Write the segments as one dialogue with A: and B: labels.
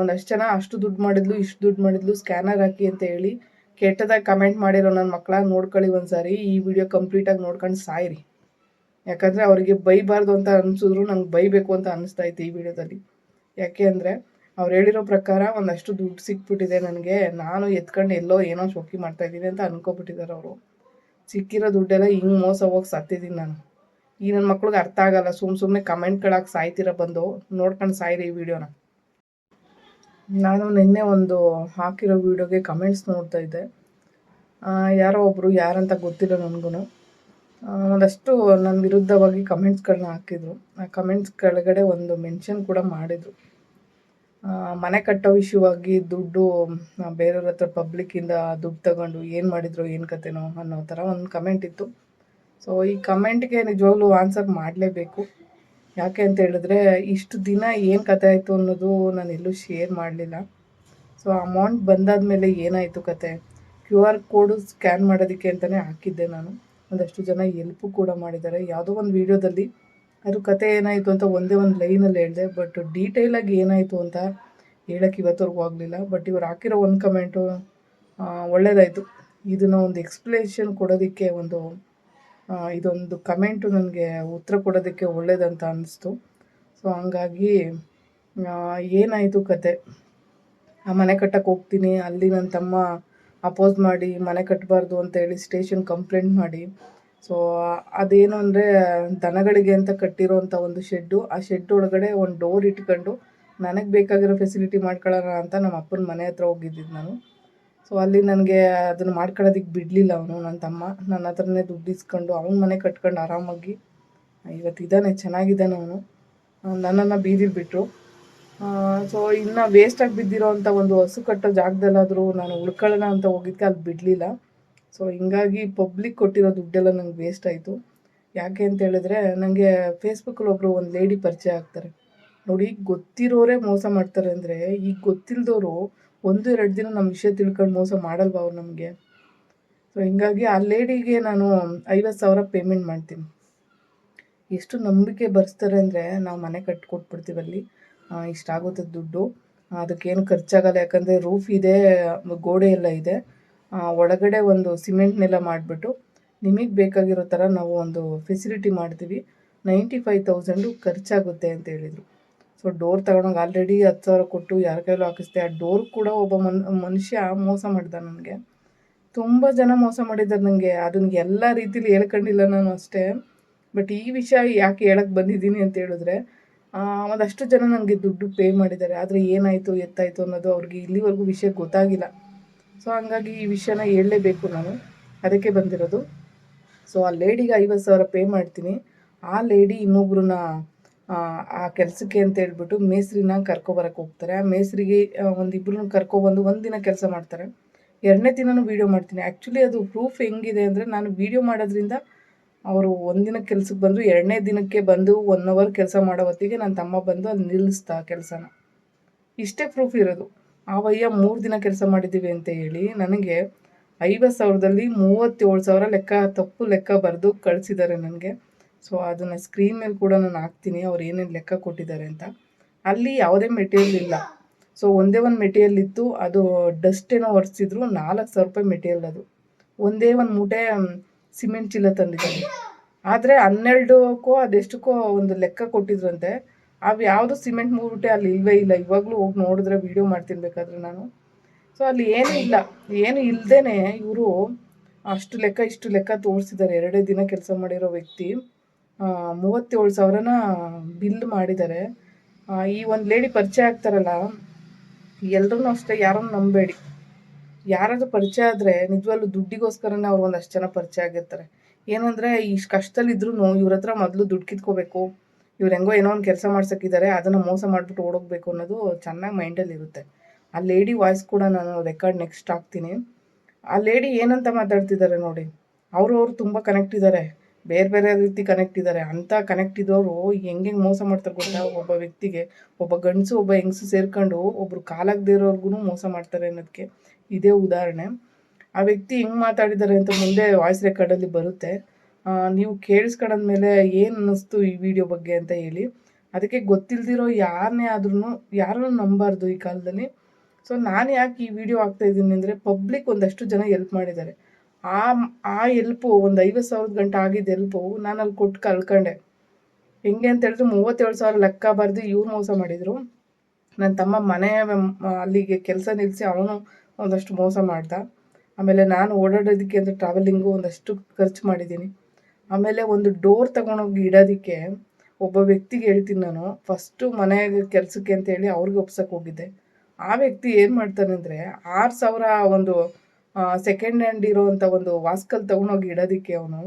A: ಒಂದಷ್ಟು ಜನ ಅಷ್ಟು ದುಡ್ಡು ಮಾಡಿದ್ಲು, ಇಷ್ಟು ದುಡ್ಡು ಮಾಡಿದ್ಲು ಸ್ಕ್ಯಾನರ್ ಹಾಕಿ ಅಂತ ಹೇಳಿ ಕೆಟ್ಟದಾಗಿ ಕಮೆಂಟ್ ಮಾಡಿರೋ ನನ್ನ ಮಕ್ಕಳ ನೋಡ್ಕೊಳ್ಳಿ ಒಂದ್ಸಾರಿ, ಈ ವಿಡಿಯೋ ಕಂಪ್ಲೀಟಾಗಿ ನೋಡ್ಕೊಂಡು ಸಾಯಿರಿ. ಯಾಕಂದರೆ ಅವರಿಗೆ ಬೈಬಾರ್ದು ಅಂತ ಅನಿಸಿದ್ರು ನಂಗೆ ಬೈಬೇಕು ಅಂತ ಅನಿಸ್ತಾ ಇತ್ತು ಈ ವಿಡಿಯೋದಲ್ಲಿ ಯಾಕೆ ಅಂದರೆ ಅವ್ರು ಹೇಳಿರೋ ಪ್ರಕಾರ ಒಂದಷ್ಟು ದುಡ್ಡು ಸಿಕ್ಬಿಟ್ಟಿದೆ ನನಗೆ, ನಾನು ಎತ್ಕೊಂಡು ಎಲ್ಲೋ ಏನೋ ಶೋಕಿ ಮಾಡ್ತಾ ಇದ್ದೀನಿ ಅಂತ ಅನ್ಕೊಬಿಟ್ಟಿದ್ದಾರೆ ಅವರು. ಸಿಕ್ಕಿರೋ ದುಡ್ಡೆಲ್ಲ ಹಿಂಗೆ ಮೋಸ ಹೋಗಿ ಸತ್ತಿದ್ದೀನಿ ನಾನು. ಈ ನನ್ನ ಮಕ್ಳಿಗೆ ಅರ್ಥ ಆಗಲ್ಲ ಸುಮ್ಮ ಸುಮ್ಮನೆ ಕಮೆಂಟ್ಗಳಾಗಿ ಸಾಯ್ತೀರ ಬಂದು, ನೋಡ್ಕೊಂಡು ಸಾಯಿರಿ ಈ ವಿಡಿಯೋನ ನಾನು ನಿನ್ನೆ ಒಂದು ಹಾಕಿರೋ ವಿಡಿಯೋಗೆ ಕಮೆಂಟ್ಸ್ ನೋಡ್ತಾ ಇದ್ದೆ. ಯಾರೋ ಒಬ್ಬರು ಯಾರಂತ ಗೊತ್ತಿಲ್ಲ ನನಗೂ ಒಂದಷ್ಟು ನನ್ನ ವಿರುದ್ಧವಾಗಿ ಕಮೆಂಟ್ಸ್ಗಳನ್ನ ಹಾಕಿದ್ರು. ಆ ಕಮೆಂಟ್ಸ್ ಕೆಳಗಡೆ ಒಂದು ಮೆನ್ಷನ್ ಕೂಡ ಮಾಡಿದರು. ಮನೆ ಕಟ್ಟೋ ವಿಷಯವಾಗಿ ದುಡ್ಡು ಬೇರೆಯವ್ರ ಹತ್ರ ಪಬ್ಲಿಕ್ಕಿಂದ ದುಡ್ಡು ತಗೊಂಡು ಏನು ಮಾಡಿದ್ರು, ಏನು ಕತೆನೋ ಅನ್ನೋ ಥರ ಒಂದು ಕಮೆಂಟ್ ಇತ್ತು. ಸೊ ಈ ಕಮೆಂಟ್ಗೆ ನಿಜವಾಗ್ಲೂ ಆನ್ಸರ್ ಮಾಡಲೇಬೇಕು. ಯಾಕೆ ಅಂತ ಹೇಳಿದ್ರೆ ಇಷ್ಟು ದಿನ ಏನು ಕತೆ ಆಯಿತು ಅನ್ನೋದು ನಾನು ಎಲ್ಲೂ ಶೇರ್ ಮಾಡಲಿಲ್ಲ. ಸೊ ಅಮೌಂಟ್ ಬಂದಾದಮೇಲೆ ಏನಾಯಿತು ಕತೆ ಕ್ಯೂ ಆರ್ ಕೋಡು ಸ್ಕ್ಯಾನ್ ಮಾಡೋದಕ್ಕೆ ಅಂತಲೇ ಹಾಕಿದ್ದೆ ನಾನು. ಒಂದಷ್ಟು ಜನ ಎಲ್ಪು ಕೂಡ ಮಾಡಿದ್ದಾರೆ. ಯಾವುದೋ ಒಂದು ವೀಡಿಯೋದಲ್ಲಿ ಅದು ಕತೆ ಏನಾಯಿತು ಅಂತ ಒಂದೇ ಒಂದು ಲೈನಲ್ಲಿ ಹೇಳಿದೆ ಬಟ್ ಡೀಟೇಲಾಗಿ ಏನಾಯಿತು ಅಂತ ಹೇಳೋಕ್ಕೆ ಇವತ್ತವರೆಗೂ ಆಗಲಿಲ್ಲ. ಬಟ್ ಇವ್ರು ಹಾಕಿರೋ ಒಂದು ಕಮೆಂಟು ಒಳ್ಳೆಯದಾಯಿತು ಇದನ್ನು ಒಂದು ಎಕ್ಸ್ಪ್ಲೇಷನ್ ಕೊಡೋದಕ್ಕೆ ಒಂದು ಇದೊಂದು ಕಮೆಂಟು ನನಗೆ ಉತ್ತರ ಕೊಡೋದಕ್ಕೆ ಒಳ್ಳೇದಂತ ಅನ್ನಿಸ್ತು ಸೊ ಹಂಗಾಗಿ ಏನಾಯಿತು ಕತೆ? ಆ, ಮನೆ ಕಟ್ಟಕ್ಕೆ ಹೋಗ್ತೀನಿ, ಅಲ್ಲಿ ನನ್ನ ತಮ್ಮ ಅಪೋಸ್ ಮಾಡಿ, ಮನೆ ಕಟ್ಟಬಾರ್ದು ಅಂತ ಹೇಳಿ ಸ್ಟೇಷನ್ ಕಂಪ್ಲೇಂಟ್ ಮಾಡಿ. ಸೊ ಅದೇನು ಅಂದರೆ, ದನಗಳಿಗೆ ಅಂತ ಕಟ್ಟಿರೋಂಥ ಒಂದು ಶೆಡ್ಡು, ಆ ಶೆಡ್ ಒಳಗಡೆ ಒಂದು ಡೋರ್ ಇಟ್ಕೊಂಡು, ನನಗೆ ಬೇಕಾಗಿರೋ ಫೆಸಿಲಿಟಿ ಮಾಡ್ಕೊಳ್ಳೋಣ ಅಂತ ನಮ್ಮ ಅಪ್ಪನ ಮನೆ ಹತ್ರ ಹೋಗಿದ್ದಿದ್ದು ನಾನು. ಸೊ ಅಲ್ಲಿ ನನಗೆ ಅದನ್ನು ಮಾಡ್ಕೊಳ್ಳೋದಕ್ಕೆ ಬಿಡಲಿಲ್ಲ ಅವನು ನನ್ನ ತಮ್ಮ. ನನ್ನ ಹತ್ರನೇ ದುಡ್ಡು ಇಸ್ಕೊಂಡು ಅವನ ಮನೆ ಕಟ್ಕೊಂಡು ಆರಾಮಾಗಿ ಇವತ್ತಿದ್ದಾನೆ ಚೆನ್ನಾಗಿದ್ದಾನೆ ಅವನು. ನನ್ನನ್ನು ಬೀದಿಗೆ ಬಿಟ್ಟರು ಸೊ ಇನ್ನು ವೇಸ್ಟಾಗಿ ಬಿದ್ದಿರೋ ಅಂಥ ಒಂದು ಹಸು ಕಟ್ಟೋ ಜಾಗದಲ್ಲಾದರೂ ನಾನು ಉಳ್ಕೊಳ್ಳೋಣ ಅಂತ ಹೋಗಿದ್ದಕ್ಕೆ ಅಲ್ಲಿ ಬಿಡಲಿಲ್ಲ. ಸೊ ಹಿಂಗಾಗಿ ಪಬ್ಲಿಕ್ ಕೊಟ್ಟಿರೋ ದುಡ್ಡೆಲ್ಲ ನಂಗೆ ವೇಸ್ಟ್ ಆಯಿತು. ಯಾಕೆ ಅಂತ ಹೇಳಿದ್ರೆ ನನಗೆ ಫೇಸ್ಬುಕ್ಕಲ್ಲಿ ಒಬ್ಬರು ಒಂದು ಲೇಡಿ ಪರಿಚಯ ಆಗ್ತಾರೆ. ನೋಡಿ, ಗೊತ್ತಿರೋರೇ ಮೋಸ ಮಾಡ್ತಾರೆ ಅಂದರೆ, ಈಗ ಗೊತ್ತಿಲ್ಲದವರು ಒಂದು ಎರಡು ದಿನ ನಮ್ಮ ವಿಷಯ ತಿಳ್ಕೊಂಡು ಮೋಸ ಮಾಡಲ್ವಾ ಅವ್ರು ನಮಗೆ? ಸೊ ಹಿಂಗಾಗಿ ಆ ಲೇಡಿಗೆ ನಾನು ಐವತ್ತು ಸಾವಿರ ಪೇಮೆಂಟ್ ಮಾಡ್ತೀನಿ. ಎಷ್ಟು ನಂಬಿಕೆ ಬರ್ಸ್ತಾರೆ ಅಂದರೆ ನಾವು ಮನೆ ಕಟ್ಕೊಟ್ಬಿಡ್ತೀವಿ ಅಲ್ಲಿ ಆ, ಇಷ್ಟಾಗುತ್ತೆ ದುಡ್ಡು. ಅದಕ್ಕೇನು ಖರ್ಚಾಗಲ್ಲ. ಯಾಕಂದರೆ ರೂಫ್ ಇದೆ ಗೋಡೆ ಎಲ್ಲ ಇದೆ. ಒಳಗಡೆ ಒಂದು ಸಿಮೆಂಟ್ನೆಲ್ಲ ಮಾಡಿಬಿಟ್ಟು ನಿಮಗೆ ಬೇಕಾಗಿರೋ ಥರ ನಾವು ಒಂದು ಫೆಸಿಲಿಟಿ ಮಾಡ್ತೀವಿ. ನೈಂಟಿ ಫೈವ್ ತೌಸಂಡು ಖರ್ಚಾಗುತ್ತೆ ಅಂತ ಹೇಳಿದರು. ಸೊ ಡೋರ್ ತಗೊಂಡೋಗಿ ಆಲ್ರೆಡಿ ಹತ್ತು ಸಾವಿರ ಕೊಟ್ಟು ಯಾರ ಕೈಲೂ ಹಾಕಿಸ್ದೆ. ಆ ಡೋರ್ ಕೂಡ ಒಬ್ಬ ಮನ್, ಮನುಷ್ಯ ಮೋಸ ಮಾಡ್ದ ನನಗೆ. ತುಂಬ ಜನ ಮೋಸ ಮಾಡಿದ್ದಾರೆ ನನಗೆ ಅದನ್ನ ಎಲ್ಲ ರೀತಿಲಿ ಹೇಳ್ಕೊಂಡಿಲ್ಲ ನಾನು ಅಷ್ಟೇ. ಬಟ್ ಈ ವಿಷಯ ಯಾಕೆ ಹೇಳಕ್ಕೆ ಬಂದಿದ್ದೀನಿ ಅಂತ ಹೇಳಿದ್ರೆ ಒಂದಷ್ಟು ಜನ ನನಗೆ ದುಡ್ಡು ಪೇ ಮಾಡಿದ್ದಾರೆ. ಆದರೆ ಏನಾಯಿತು, ಎತ್ತಾಯಿತು ಅನ್ನೋದು ಅವ್ರಿಗೆ ಇಲ್ಲಿವರೆಗೂ ವಿಷಯ ಗೊತ್ತಾಗಿಲ್ಲ. ಸೊ ಹಂಗಾಗಿ ಈ ವಿಷಯನ ಹೇಳಲೇಬೇಕು ನಾನು. ಅದಕ್ಕೆ ಬಂದಿರೋದು. ಸೊ ಆ ಲೇಡಿಗೆ ಐವತ್ತು ಸಾವಿರ ಪೇ ಮಾಡ್ತೀನಿ. ಆ ಲೇಡಿ ಇನ್ನೊಬ್ರನ್ನ ಆ, ಆ ಕೆಲಸಕ್ಕೆ ಅಂತ ಹೇಳ್ಬಿಟ್ಟು ಮೇಸ್ರಿನ ಕರ್ಕೊಬರಕ್ಕೆ ಹೋಗ್ತಾರೆ. ಆ ಮೇಸ್ರಿಗೆ ಒಂದಿಬ್ಬರನ್ನ ಕರ್ಕೊಬಂದು ಒಂದಿನ ಕೆಲಸ ಮಾಡ್ತಾರೆ. ಎರಡನೇ ದಿನನೂ ವೀಡಿಯೋ ಮಾಡ್ತೀನಿ. ಆ್ಯಕ್ಚುಲಿ ಅದು ಪ್ರೂಫ್ ಹೆಂಗಿದೆ ಅಂದರೆ ನಾನು ವೀಡಿಯೋ ಮಾಡೋದ್ರಿಂದ ಅವರು ಒಂದಿನ ಕೆಲಸಕ್ಕೆ ಬಂದು ಎರಡನೇ ದಿನಕ್ಕೆ ಬಂದು ಒನ್ ಅವರ್ ಕೆಲಸ ಮಾಡೋ ಹೊತ್ತಿಗೆ ನನ್ನ ತಮ್ಮ ಬಂದು ಅಲ್ಲಿ ನಿಲ್ಲಿಸ್ತಾ ಕೆಲಸನ. ಇಷ್ಟೇ ಪ್ರೂಫ್ ಇರೋದು. ಆ ವಯ್ಯ ಮೂರು ದಿನ ಕೆಲಸ ಮಾಡಿದ್ದೀವಿ ಅಂತ ಹೇಳಿ ನನಗೆ ಐವತ್ತು ಸಾವಿರದಲ್ಲಿ ಮೂವತ್ತೇಳು ಸಾವಿರ ಲೆಕ್ಕ ತಪ್ಪು ಲೆಕ್ಕ ಬರೆದು ಕಳಿಸಿದ್ದಾರೆ ನನಗೆ. ಸೊ ಅದನ್ನು ಸ್ಕ್ರೀನ್ ಮೇಲೆ ಕೂಡ ನಾನು ಹಾಕ್ತೀನಿ. ಅವ್ರು ಏನೇನು ಲೆಕ್ಕ ಕೊಟ್ಟಿದ್ದಾರೆ ಅಂತ. ಅಲ್ಲಿ ಯಾವುದೇ ಮೆಟೀರಿಯಲ್ ಇಲ್ಲ. ಸೊ ಒಂದೇ ಒಂದು ಮೆಟೀರಿಯಲ್ ಇತ್ತು. ಅದು ಡಸ್ಟ್ ಏನೋ ಒರೆಸಿದ್ರು. ನಾಲ್ಕು ಸಾವಿರ ರೂಪಾಯಿ ಮೆಟೀರಿಯಲ್ ಅದು. ಒಂದೇ ಒಂದು ಮೂಟೆ ಸಿಮೆಂಟ್ ಚೀಲ ತಂದಿದ್ದಾರೆ. ಆದರೆ ಹನ್ನೆರಡಕ್ಕೋ, ಅದೆಷ್ಟಕ್ಕೋ ಒಂದು ಲೆಕ್ಕ ಕೊಟ್ಟಿದ್ರಂತೆ. ಅವು ಯಾವುದು ಸಿಮೆಂಟ್ ಮೂಟೆ ಅಲ್ಲಿ ಇಲ್ವೇ ಇಲ್ಲ. ಇವಾಗಲೂ ಹೋಗಿ ನೋಡಿದ್ರೆ ವೀಡಿಯೋ ಮಾಡ್ತೀನಿ ಬೇಕಾದ್ರೆ ನಾನು. ಸೊ ಅಲ್ಲಿ ಏನೂ ಇಲ್ಲ. ಏನು ಇಲ್ಲದೇ ಇವರು ಅಷ್ಟು ಲೆಕ್ಕ, ಇಷ್ಟು ಲೆಕ್ಕ ತೋರಿಸಿದ್ದಾರೆ. ಎರಡೇ ದಿನ ಕೆಲಸ ಮಾಡಿರೋ ವ್ಯಕ್ತಿ. ಮೂವತ್ತೇಳು ಸಾವಿರನ ಬಿಲ್ ಮಾಡಿದ್ದಾರೆ. ಈ ಒಂದು ಲೇಡಿ ಪರಿಚಯ ಆಗ್ತಾರಲ್ಲ ಎಲ್ಲರೂ ಅಷ್ಟೇ, ಯಾರನ್ನು ನಂಬೇಡಿ. ಯಾರಾದರೂ ಪರಿಚಯ ಆದರೆ ನಿಜವಾಗ್ಲೂ ದುಡ್ಡಿಗೋಸ್ಕರನೇ ಅವ್ರು ಒಂದಷ್ಟು ಜನ ಪರಿಚಯ ಆಗಿರ್ತಾರೆ. ಏನಂದರೆ, ಇಷ್ಟು ಕಷ್ಟದಲ್ಲಿದ್ರೂ ಇವ್ರ ಹತ್ರ ಮೊದಲು ದುಡ್ಡು ಕಿತ್ಕೋಬೇಕು, ಇವ್ರು ಹೆಂಗೋ ಏನೋ ಒಂದು ಕೆಲಸ ಮಾಡ್ಸೋಕ್ಕಿದ್ದಾರೆ, ಅದನ್ನು ಮೋಸ ಮಾಡಿಬಿಟ್ಟು ಓಡೋಗ್ಬೇಕು ಅನ್ನೋದು ಚೆನ್ನಾಗಿ ಮೈಂಡಲ್ಲಿ ಇರುತ್ತೆ. ಆ ಲೇಡಿ ವಾಯ್ಸ್ ಕೂಡ ನಾನು ರೆಕಾರ್ಡ್ ನೆಕ್ಸ್ಟ್ ಹಾಕ್ತೀನಿ. ಆ ಲೇಡಿ ಏನಂತ ಮಾತಾಡ್ತಿದ್ದಾರೆ ನೋಡಿ, ಅವರು ಅವರು ತುಂಬ ಕನೆಕ್ಟ್ ಇದ್ದಾರೆ ಬೇರೆ ಬೇರೆ ರೀತಿ ಕನೆಕ್ಟ್ ಇದ್ದಾರೆ ಅಂಥ ಕನೆಕ್ಟ್ ಇದ್ದವರು ಹೆಂಗೆ ಮೋಸ ಮಾಡ್ತಾರೆ ಗೊತ್ತಾ? ಒಬ್ಬ ವ್ಯಕ್ತಿಗೆ, ಒಬ್ಬ ಗಂಡಸು, ಒಬ್ಬ ಹೆಂಗಸು ಸೇರ್ಕೊಂಡು ಒಬ್ರು ಕಾಲಾಗದೇ ಇರೋರ್ಗು ಮೋಸ ಮಾಡ್ತಾರೆ ಅನ್ನೋದಕ್ಕೆ ಇದೇ ಉದಾಹರಣೆ. ಆ ವ್ಯಕ್ತಿ ಹೆಂಗೆ ಮಾತಾಡಿದ್ದಾರೆ ಅಂತ ಮುಂದೆ ವಾಯ್ಸ್ ರೆಕಾರ್ಡಲ್ಲಿ ಬರುತ್ತೆ. ನೀವು ಕೇಳಿಸ್ಕೊಂಡಾದ್ಮೇಲೆ ಏನು ಅನ್ನಿಸ್ತು ಈ ವಿಡಿಯೋ ಬಗ್ಗೆ ಅಂತ ಹೇಳಿ. ಅದಕ್ಕೆ ಗೊತ್ತಿಲ್ದಿರೋ ಯಾರನ್ನೇ ಆದ್ರೂ ಯಾರನ್ನೂ ನಂಬಾರ್ದು ಈ ಕಾಲದಲ್ಲಿ. ಸೊ ನಾನು ಯಾಕೆ ಈ ವಿಡಿಯೋ ಆಗ್ತಾ ಇದ್ದೀನಿ ಅಂದರೆ ಪಬ್ಲಿಕ್ ಒಂದಷ್ಟು ಜನ ಹೆಲ್ಪ್ ಮಾಡಿದ್ದಾರೆ. ಆ ಆ ಎಲ್ಪು, ಒಂದು ಐವತ್ತು ಸಾವಿರದ ಗಂಟೆ ಆಗಿದ್ದ ಎಲ್ಪು ನಾನು ಅಲ್ಲಿ ಕೊಟ್ಟು ಕಳ್ಕೊಂಡೆ. ಹೆಂಗೆ ಅಂತ ಹೇಳಿದ್ರೆ ಮೂವತ್ತೇಳು ಸಾವಿರ ಲೆಕ್ಕ ಬರೆದು ಇವ್ರು ಮೋಸ ಮಾಡಿದರು. ನನ್ನ ತಮ್ಮ ಮನೆ ಅಲ್ಲಿಗೆ ಕೆಲಸ ನಿಲ್ಲಿಸಿ ಅವನು ಒಂದಷ್ಟು ಮೋಸ ಮಾಡ್ದ. ಆಮೇಲೆ ನಾನು ಓಡಾಡೋದಕ್ಕೆ ಅಂತ ಟ್ರಾವೆಲಿಂಗು ಒಂದಷ್ಟು ಖರ್ಚು ಮಾಡಿದ್ದೀನಿ. ಆಮೇಲೆ ಒಂದು ಡೋರ್ ತಗೊಂಡೋಗಿ ಇಡೋದಕ್ಕೆ ಒಬ್ಬ ವ್ಯಕ್ತಿಗೆ ಹೇಳ್ತೀನಿ ನಾನು ಫಸ್ಟು ಮನೆ ಕೆಲಸಕ್ಕೆ ಅಂತ ಹೇಳಿ ಅವ್ರಿಗೆ ಒಪ್ಸಕ್ಕೆ ಹೋಗಿದ್ದೆ. ಆ ವ್ಯಕ್ತಿ ಏನು ಮಾಡ್ತಾನೆ ಅಂದರೆ ಆರು ಸಾವಿರ ಒಂದು ಸೆಕೆಂಡ್ ಹ್ಯಾಂಡ್ ಇರೋವಂಥ ಒಂದು ವಾಸ್ಕಲ್ ತೊಗೊಂಡೋಗಿ ಇಡೋದಕ್ಕೆ ಅವನು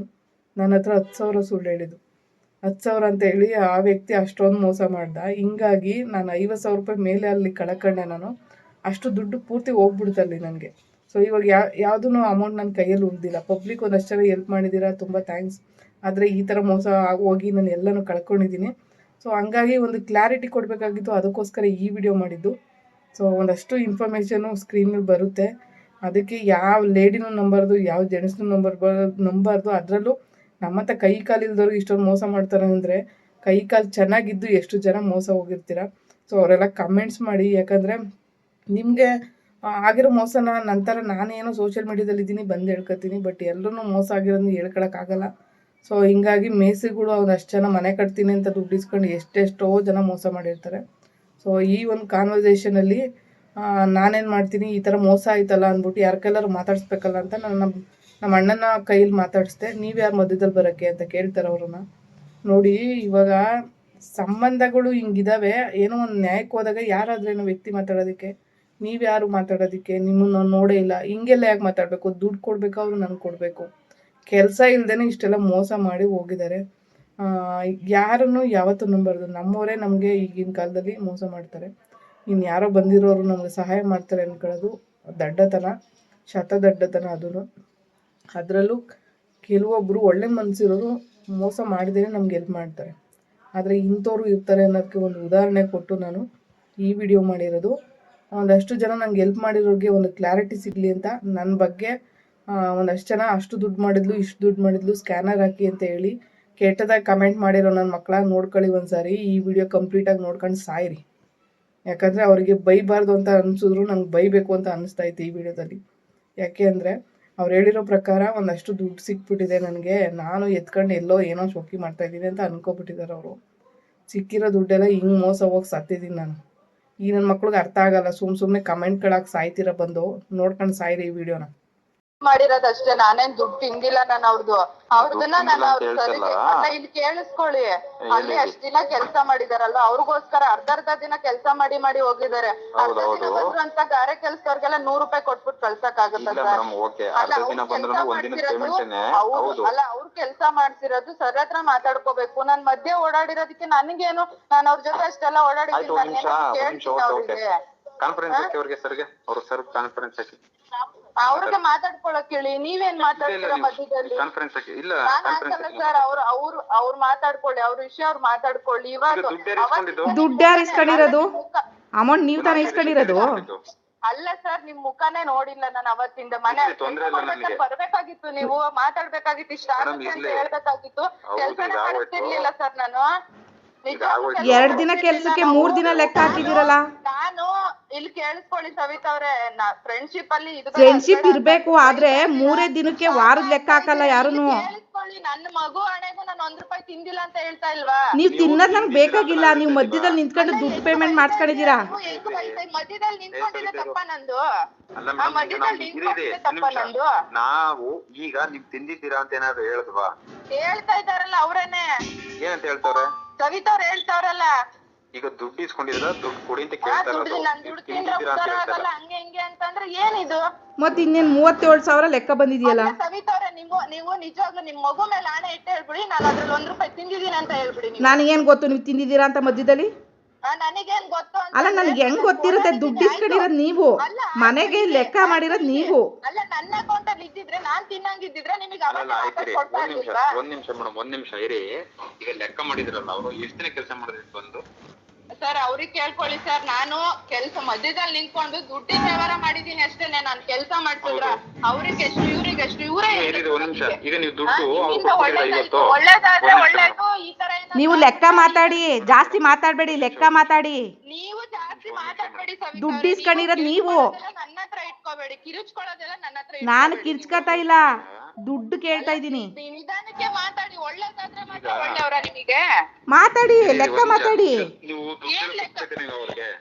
A: ನನ್ನ ಹತ್ರ ಹತ್ತು ಸಾವಿರ ಸುಳ್ಳು ಹೇಳಿದ್ದು. ಹತ್ತು ಸಾವಿರ ಅಂತ ಹೇಳಿ ಆ ವ್ಯಕ್ತಿ ಅಷ್ಟೊಂದು ಮೋಸ ಮಾಡ್ದ. ಹಿಂಗಾಗಿ ನಾನು ಐವತ್ತು ಸಾವಿರ ರೂಪಾಯಿ ಮೇಲೆ ಅಲ್ಲಿ ಕಳ್ಕೊಂಡೆ ನಾನು. ಅಷ್ಟು ದುಡ್ಡು ಪೂರ್ತಿ ಹೋಗ್ಬಿಡ್ತಲ್ಲಿ ನನಗೆ. ಸೊ ಇವಾಗ ಯಾ ಯಾವುದೂ ಅಮೌಂಟ್ ನನ್ನ ಕೈಯಲ್ಲಿ ಉಳಿದಿಲ್ಲ. ಪಬ್ಲಿಕ್ ಒಂದಷ್ಟು ಜನ ಹೆಲ್ಪ್ ಮಾಡಿದ್ದೀರಾ? ತುಂಬ ಥ್ಯಾಂಕ್ಸ್ ಆದರೆ ಈ ಥರ ಮೋಸ ಹೋಗಿ ನಾನು ಎಲ್ಲನೂ ಕಳ್ಕೊಂಡಿದ್ದೀನಿ. ಸೊ ಹಂಗಾಗಿ ಒಂದು ಕ್ಲಾರಿಟಿ ಕೊಡಬೇಕಾಗಿತ್ತು. ಅದಕ್ಕೋಸ್ಕರ ಈ ವಿಡಿಯೋ ಮಾಡಿದ್ದು. ಸೊ ಒಂದಷ್ಟು ಇನ್ಫಾರ್ಮೇಷನು ಸ್ಕ್ರೀನಲ್ಲಿ ಬರುತ್ತೆ. ಅದಕ್ಕೆ ಯಾವ ಲೇಡಿನೂ ನಂಬಾರ್ದು, ಯಾವ ಜೆಂಟ್ಸ್ನೂ ನಂಬರ್ ನಂಬಾರ್ದು. ಅದರಲ್ಲೂ ನಮ್ಮಂಥ ಕೈ ಕಾಲು ಇಲ್ದವ್ರಿಗೆ ಇಷ್ಟೊಂದು ಮೋಸ ಮಾಡ್ತಾರೆ ಅಂದರೆ ಕೈ ಕಾಲು ಚೆನ್ನಾಗಿದ್ದು ಎಷ್ಟು ಜನ ಮೋಸ ಹೋಗಿರ್ತೀರ? ಸೊ ಅವರೆಲ್ಲ ಕಮೆಂಟ್ಸ್ ಮಾಡಿ, ಯಾಕಂದರೆ ನಿಮಗೆ ಆಗಿರೋ ಮೋಸನ ನಂತರ ನಾನೇನೋ ಸೋಷಿಯಲ್ ಮೀಡ್ಯಾದಲ್ಲಿ ಇದ್ದೀನಿ, ಬಂದು ಹೇಳ್ಕೊತೀನಿ ಬಟ್ ಎಲ್ಲರೂ ಮೋಸ ಆಗಿರೋದನ್ನ ಹೇಳ್ಕೊಳಕ್ಕಾಗಲ್ಲ ಸೊ ಹಿಂಗಾಗಿ ಮೇಸಿಗಳು ಅಷ್ಟು ಜನ ಮನೆ ಕಟ್ತೀನಿ ಅಂತ ದುಡ್ಡು ಇಸ್ಕೊಂಡು ಎಷ್ಟೆಷ್ಟೋ ಜನ ಮೋಸ ಮಾಡಿರ್ತಾರೆ. ಸೊ ಈ ಒಂದು ಕಾನ್ವರ್ಸೇಷನಲ್ಲಿ ನಾನೇನು ಮಾಡ್ತೀನಿ? ಈ ಥರ ಮೋಸ ಆಯ್ತಲ್ಲ ಅಂದ್ಬಿಟ್ಟು ಯಾರ ಕೈಲಾರು ಮಾತಾಡಿಸ್ಬೇಕಲ್ಲ ಅಂತ ನಾನು ನಮ್ಮ ನಮ್ಮ ಅಣ್ಣನ ಕೈಯಲ್ಲಿ ಮಾತಾಡಿಸ್ದೆ. ನೀವು ಯಾರು ಮಧ್ಯದಲ್ಲಿ ಬರೋಕ್ಕೆ ಅಂತ ಕೇಳ್ತಾರೆ ಅವ್ರನ್ನ. ನೋಡಿ, ಇವಾಗ ಸಂಬಂಧಗಳು ಹಿಂಗಿದಾವೆ. ಏನೋ ಒಂದು ನ್ಯಾಯಕ್ಕೆ ಹೋದಾಗ ಯಾರಾದ್ರೇನು ವ್ಯಕ್ತಿ ಮಾತಾಡೋದಕ್ಕೆ? ನೀವು ಯಾರು ಮಾತಾಡೋದಕ್ಕೆ? ನಿಮ್ಮನ್ನು ನೋಡೇ ಇಲ್ಲ. ಹಿಂಗೆಲ್ಲ ಯಾಕೆ ಮಾತಾಡಬೇಕು? ದುಡ್ಡು ಕೊಡಬೇಕು ಅವರು ನನಗೆ ಕೊಡಬೇಕು. ಕೆಲಸ ಇಲ್ದೇ ಇಷ್ಟೆಲ್ಲ ಮೋಸ ಮಾಡಿ ಹೋಗಿದ್ದಾರೆ. ಯಾರನ್ನು ಯಾವತ್ತೂ ನಂಬಾರ್ದು. ನಮ್ಮವರೇ ನಮಗೆ ಈಗಿನ ಕಾಲದಲ್ಲಿ ಮೋಸ ಮಾಡ್ತಾರೆ. ಇನ್ನು ಯಾರೋ ಬಂದಿರೋರು ನಮಗೆ ಸಹಾಯ ಮಾಡ್ತಾರೆ ಅನ್ಕೊಳ್ಳೋದು ದಡ್ಡತನ, ಶತದಡ್ಡತನ ಅದೂ ಅದರಲ್ಲೂ ಕೆಲವೊಬ್ಬರು ಒಳ್ಳೆ ಮನಸ್ಸಿರೋರು ಮೋಸ ಮಾಡಿದರೆ ನಮ್ಗೆ ಎಲ್ಪ್ ಮಾಡ್ತಾರೆ. ಆದರೆ ಇಂಥವ್ರು ಇರ್ತಾರೆ ಅನ್ನೋದಕ್ಕೆ ಒಂದು ಉದಾಹರಣೆ ಕೊಟ್ಟು ನಾನು ಈ ವಿಡಿಯೋ ಮಾಡಿರೋದು. ಒಂದಷ್ಟು ಜನ ನಂಗೆ ಎಲ್ಪ್ ಮಾಡಿರೋರಿಗೆ ಒಂದು ಕ್ಲಾರಿಟಿ ಸಿಗಲಿ ಅಂತ ನನ್ನ ಬಗ್ಗೆ ಒಂದಷ್ಟು ಜನ ಅಷ್ಟು ದುಡ್ಡು ಮಾಡಿದ್ಲು, ಇಷ್ಟು ದುಡ್ಡು ಮಾಡಿದ್ಲು, ಸ್ಕ್ಯಾನರ್ ಹಾಕಿ ಅಂತ ಹೇಳಿ ಕೆಟ್ಟದಾಗಿ ಕಮೆಂಟ್ ಮಾಡಿರೋ ನನ್ನ ಮಕ್ಕಳ ನೋಡ್ಕೊಳ್ಳಿ ಒಂದ್ಸಾರಿ, ಈ ವಿಡಿಯೋ ಕಂಪ್ಲೀಟಾಗಿ ನೋಡ್ಕೊಂಡು ಸಾಯಿರಿ. ಯಾಕಂದರೆ ಅವರಿಗೆ ಬೈಬಾರ್ದು ಅಂತ ಅನಿಸಿದ್ರು ನಂಗೆ ಬೈಬೇಕು ಅಂತ ಅನಿಸ್ತಾ ಇತ್ತು ಈ ವಿಡಿಯೋದಲ್ಲಿ. ಯಾಕೆ ಅಂದರೆ ಅವ್ರು ಹೇಳಿರೋ ಪ್ರಕಾರ ಒಂದಷ್ಟು ದುಡ್ಡು ಸಿಕ್ಬಿಟ್ಟಿದೆ ನನಗೆ, ನಾನು ಎತ್ಕೊಂಡು ಎಲ್ಲೋ ಏನೋ ಶೋಕಿ ಮಾಡ್ತಾ ಇದ್ದೀನಿ ಅಂತ ಅನ್ಕೊಬಿಟ್ಟಿದ್ದಾರೆ ಅವರು. ಸಿಕ್ಕಿರೋ ದುಡ್ಡೆಲ್ಲ ಹಿಂಗೆ ಮೋಸ ಹೋಗಿ ಸತ್ತಿದ್ದೀನಿ ನಾನು. ಈ ನನ್ನ ಮಕ್ಳಿಗೆ ಅರ್ಥ ಆಗಲ್ಲ, ಸುಮ್ ಸುಮ್ಮನೆ ಕಮೆಂಟ್ಗಳಾಗಿ ಸಾಯ್ತೀರ ಬಂದು, ನೋಡ್ಕೊಂಡು ಸಾಯಿರಿ ಈ ವಿಡಿಯೋನ.
B: ಮಾಡಿರೋದಷ್ಟೇ ನಾನೇನ್ ದುಡ್ಡು ತಿಂದಿಲ್ಲ ನಾನು ಅವ್ರದ್ದು ಅವ್ರದನ್ನ ನಾನು ಅವ್ರ? ಅಲ್ಲ ಇಲ್ಲಿ ಕೇಳಿಸ್ಕೊಳ್ಳಿ. ಅಲ್ಲಿ ಅಷ್ಟ್ ದಿನ ಕೆಲ್ಸ ಮಾಡಿದಾರಲ್ಲ ಅವ್ರಿಗೋಸ್ಕರ ಅರ್ಧ ಅರ್ಧ ದಿನ ಕೆಲ್ಸ ಮಾಡಿ ಮಾಡಿ ಹೋಗಿದ್ದಾರೆ. ಅರ್ಧ ದಿನ. ಬಂದ್ರು ಅಂತ ಗಾರೆ ಕೆಲ್ಸದವ್ರಿಗೆಲ್ಲ ನೂರ್ ರೂಪಾಯಿ ಕೊಟ್ಬಿಟ್ಟು ಕಳ್ಸಕ್ ಆಗುತ್ತ ಅಲ್ಲ ಅವ್ರು ಕೆಲ್ಸ ಮಾಡ್ತಿರೋದು ಸರ್ ಹತ್ರ ಮಾತಾಡ್ಕೋಬೇಕು. ನಾನ್ ಮಧ್ಯೆ ಓಡಾಡಿರೋದಕ್ಕೆ ನನ್ಗೇನು ನಾನ್ ಅವ್ರ ಜೊತೆ ಅಷ್ಟೆಲ್ಲ ಓಡಾಡಿದ್ದೀನಿ.
C: ಕಾನ್ಫರೆನ್ಸ್ ಅವ್ರಿಗೆ. ಸರ್ಗೆ. ಅವ್ರ ಸರ್ ಕಾನ್ಫರೆನ್ಸ್ ಹಾಕಿ
B: ಅವ್ರಿಗೆ ಮಾತಾಡ್ಕೊಳಕ್ ಹೇಳಿ ನೀವೇನ್ ಮಾತಾಡ್ತೀರಾ ಮಧ್ಯದಲ್ಲಿ?
C: ಕಾನ್ಫರೆನ್ಸ್ ಇಲ್ಲ
B: ನಾನ್
C: ಕಾನ್ಫರೆನ್ಸ್
B: ಹಾಕಲ್ಲ ಸರ್ ಅವ್ರು ಅವ್ರು ಅವ್ರು ಮಾತಾಡ್ಕೊಳ್ಳಿ ಅವ್ರ ವಿಷಯ ಅವ್ರು ಮಾತಾಡ್ಕೊಳ್ಳಿ. ಇವಾಗ
C: ದುಡ್ಡು ಯಾರು
D: ಇಸ್ಕೊಂಡಿರೋದು? ಅಮೌಂಟ್ ನೀವ್ ತಾನೇ ಇಸ್ಕೊಂಡಿರೋದು?
B: ಅಲ್ಲ ಸರ್ ನಿಮ್ ಮುಖನೇ ನೋಡಿಲ್ಲ ನಾನು ಅವತ್ತಿಂದ. ಮನೆ
C: ಇರ್ಲಿ, ತೊಂದ್ರೆ ಇಲ್ಲ ನನಗೆ.
B: ಬರ್ಬೇಕಾಗಿತ್ತು ನೀವು ಮಾತಾಡ್ಬೇಕಾಗಿತ್ತು ಇಷ್ಟ ಆಗುತ್ತೆ ಅಂತ
C: ಇರ್ಲಿ.
B: ಹೇಳ್ಬೇಕಾಗಿತ್ತು.
C: ಹೌದು,
B: ಕೆಲ್ಸನೇ
C: ಈಗ
B: ಮಾಡ್ತಿರ್ಲಿಲ್ಲ ಸರ್ ನಾನು.
D: ಎರಡ್ ದಿನ ಕೆಲ್ಸಕ್ಕೆ ಮೂರ್ ದಿನ ಲೆಕ್ಕ ಹಾಕಿದಿರಲ್ಲ
B: ನಾನು ಇಲ್ಲಿ ಕೇಳಿಸ್ಕೊಳ್ಳಿ ಸವಿತಾ ಅವ್ರೆ ಫ್ರೆಂಡ್ಶಿಪ್ ಅಲ್ಲಿ ಇದು
D: ಫ್ರೆಂಡ್ಶಿಪ್ ಇರ್ಬೇಕು ಆದ್ರೆ ಮೂರೇ ದಿನಕ್ಕೆ ವಾರದ ಲೆಕ್ಕ ಹಾಕಲ್ಲ ಯಾರುನು.
B: ಕೇಳಿಸ್ಕೊಳ್ಳಿ ನನ್ನ ಮಗು ಹಣೆಗೂ ನಾನು ಒಂದ್ ರೂಪಾಯಿ ತಿಂದಿಲ್ಲ ಅಂತ ಹೇಳ್ತಾ ಇಲ್ವಾ?
D: ನೀವ್ ತಿನ್ನದ್ ನಂಗ್ ಬೇಕಾಗಿಲ್ಲ ನೀವ್ ಮಧ್ಯದಲ್ಲಿ ನಿಂತ್ಕೊಂಡು ದುಡ್ಡು ಪೇಮೆಂಟ್ ಮಾಡ್ಸ್ಕೊಂಡಿದೀರಾ
B: ನೀವು ಮಧ್ಯದಲ್ಲಿ ನಿಂತ್ಕೊಂಡಿದ್ದೆ ತಪ್ಪ ನಂದು?
C: ಅಲ್ಲ
B: ಆ
C: ಮೇಡಮ್
B: ಮಧ್ಯದಲ್ಲಿ
C: ಇರಿ
B: ನಿಂತ್ಕೊಂಡಿದ್ದೆ ತಪ್ಪ ನಂದು?
C: ನಾವು ಈಗ ನೀವ್ ತಿಂದಿದ್ದೀರಾ ಅಂತ ಏನಾದ್ರು ಹೇಳಿದ್ವಾ
B: ಹೇಳ್ತಾ ಇದಾರಲ್ಲ ಅವ್ರೇನೆ.
C: ಏನಂತ ಹೇಳ್ತವ್ರೆ?
B: ಕವಿತಾ ಅವ್ರು ಹೇಳ್ತಾವ್ರಲ್ಲ
C: ಈಗ ದುಡ್ಡು ಇಸ್ಕೊಂಡಿದ್ರ ದುಡ್ಡು ಕೊಡಿ ಅಂತ
B: ಆ
C: ಕೇಳ್ತಾ
B: ದುಡ್ಡು ನನ್ ದುಡ್ಡು ತಿಂದ್ರೆ ಆಗಲ್ಲ ಹಂಗೆ ಹಿಂಗೆ ಅಂತಂದ್ರೆ ಏನಿದು?
D: ಮತ್ತೆ ಇನ್ನೇನ್ ಮೂವತ್ತೇಳು ಸಾವಿರ ಲೆಕ್ಕ ಬಂದಿದೆಯಲ್ಲ?
B: ಅಲ್ಲ ಸವಿತಾ ಅವ್ರೆ ನೀವು ನೀವು ನಿಜವಾಗ್ಲೂ ನಿಮ್ ಮಗು ಮೇಲೆ ಆಣೆ ಇಟ್ಟು ಹೇಳ್ಬಿಡಿ ನಾನು ಅದ್ರಲ್ಲಿ ಒಂದ್ ರೂಪಾಯಿ ತಿಂದಿದ್ದೀನಿ ಅಂತ ಹೇಳ್ಬಿಡಿ ನೀವು.
D: ನನಗೇನ್ ಗೊತ್ತು ನೀವು ತಿಂದಿದ್ದೀರಾ ಅಂತ ಮಧ್ಯದಲ್ಲಿ?
B: ಆ, ನನಗೇನ್ ಗೊತ್ತು ಅಂತ
D: ಅಲ್ಲ ನನ್ಗೆ ಹೆಂಗ್ ಗೊತ್ತಿರುತ್ತೆ? ದುಡ್ಡು ಇಸ್ಕೊಂಡಿರೋದ್ ನೀವು.
B: ಅಲ್ಲ,
D: ಮನೆಗೆ ಲೆಕ್ಕ ಮಾಡಿರೋದ್ ನೀವು.
B: ಅಲ್ಲ ನನ್ನ ಅಕೌಂಟ್ ಅಲ್ಲಿ ಇದ್ದಿದ್ರೆ ನಾನ್ ತಿನ್ನಂಗಿದ್ದಿದ್ರೆ ನಿಮಗೆ
C: ಅಲ್ಲ ಆಯ್ತು ರೀ ಒಂದ್ ನಿಮಿಷ? ಒಂದ್ ನಿಮಿಷ ಮೇಡಮ್ ಒಂದ್ ನಿಮಿಷ ಇರಿ. ಈಗ ಲೆಕ್ಕ ಮಾಡಿದ್ರಲ್ಲ ಅವರು ಎಷ್ಟ್ ದಿನ ಕೆಲಸ ಮಾಡಿದ್ರಿ ಬಂದು?
B: ಸರ್ ಅವ್ರಿಗೆ ಕೇಳ್ಕೊಳ್ಳಿ ಸರ್. ನಾನು ಕೆಲ್ಸ ಮಧ್ಯದಲ್ಲಿ ನಿಂತ್ಕೊಂಡು ದುಡ್ಡಿನ ವ್ಯವಹಾರ ಮಾಡಿದೀನಿ ಅಷ್ಟೇನೆ. ನಾನ್ ಕೆಲ್ಸ ಮಾಡ್ಸಿದ್ರ ಅವ್ರಿಗೆ ಎಷ್ಟು ಇವ್ರಿಗೆ ಎಷ್ಟು ಇವರೇ
C: ಏನಿದೆ ಒಂದ್ ನಿಮಿಷ. ಈಗ ನೀವು ದುಡ್ಡು ಅವ್ರು ಕೊಟ್ಟಿದ್ದೀರಾ ಇವತ್ತು.
B: ಒಳ್ಳೇದಾದ್ರೆ ಒಳ್ಳೇದು. ಈ ತರ ಏನಾದ್ರು
D: ನೀವು ಲೆಕ್ಕ ಮಾತಾಡಿ. ಜಾಸ್ತಿ ಮಾತಾಡ್ಬೇಡಿ. ಲೆಕ್ಕ ಮಾತಾಡಿ.
B: ನೀವು ಜಾಸ್ತಿ ಮಾತಾಡ್ಬೇಡಿ ಸವಿತಾ
D: ದುಡ್ಡು. ಇಸ್ಕೊಂಡಿರೋದ್ ನೀವು.
B: ಕಿರುಚ್ಕೊಳ್ಳೋದೆಲ್ಲ ನನ್ನ ಹತ್ರ ಇಟ್ಕೋಬೇಡಿ. ಕಿರುಚ್ಕೊಳ್ಳೋದೆಲ್ಲ ನನ್ನ ಹತ್ರ
D: ನಾನು
B: ಇಟ್ಕೋಬೇಡಿ.
D: ಕಿರ್ಚ್ಕೊತಾ ಇಲ್ಲ. ದುಡ್ಡು ಕೇಳ್ತಾ ಇದ್ದೀನಿ.
B: ನೀವು ನಿಧಾನಕ್ಕೆ ಮಾತಾಡಿ ಒಳ್ಳೇದಾದ್ರೆ ಮಾತ್ರ ಒಳ್ಳೆಯವರ ನಿಮಗೆ?
D: ಮಾತಾಡಿ ಲೆಕ್ಕ ಮಾತಾಡಿ.
C: ನೀವು
B: ಏನ್ ಲೆಕ್ಕ?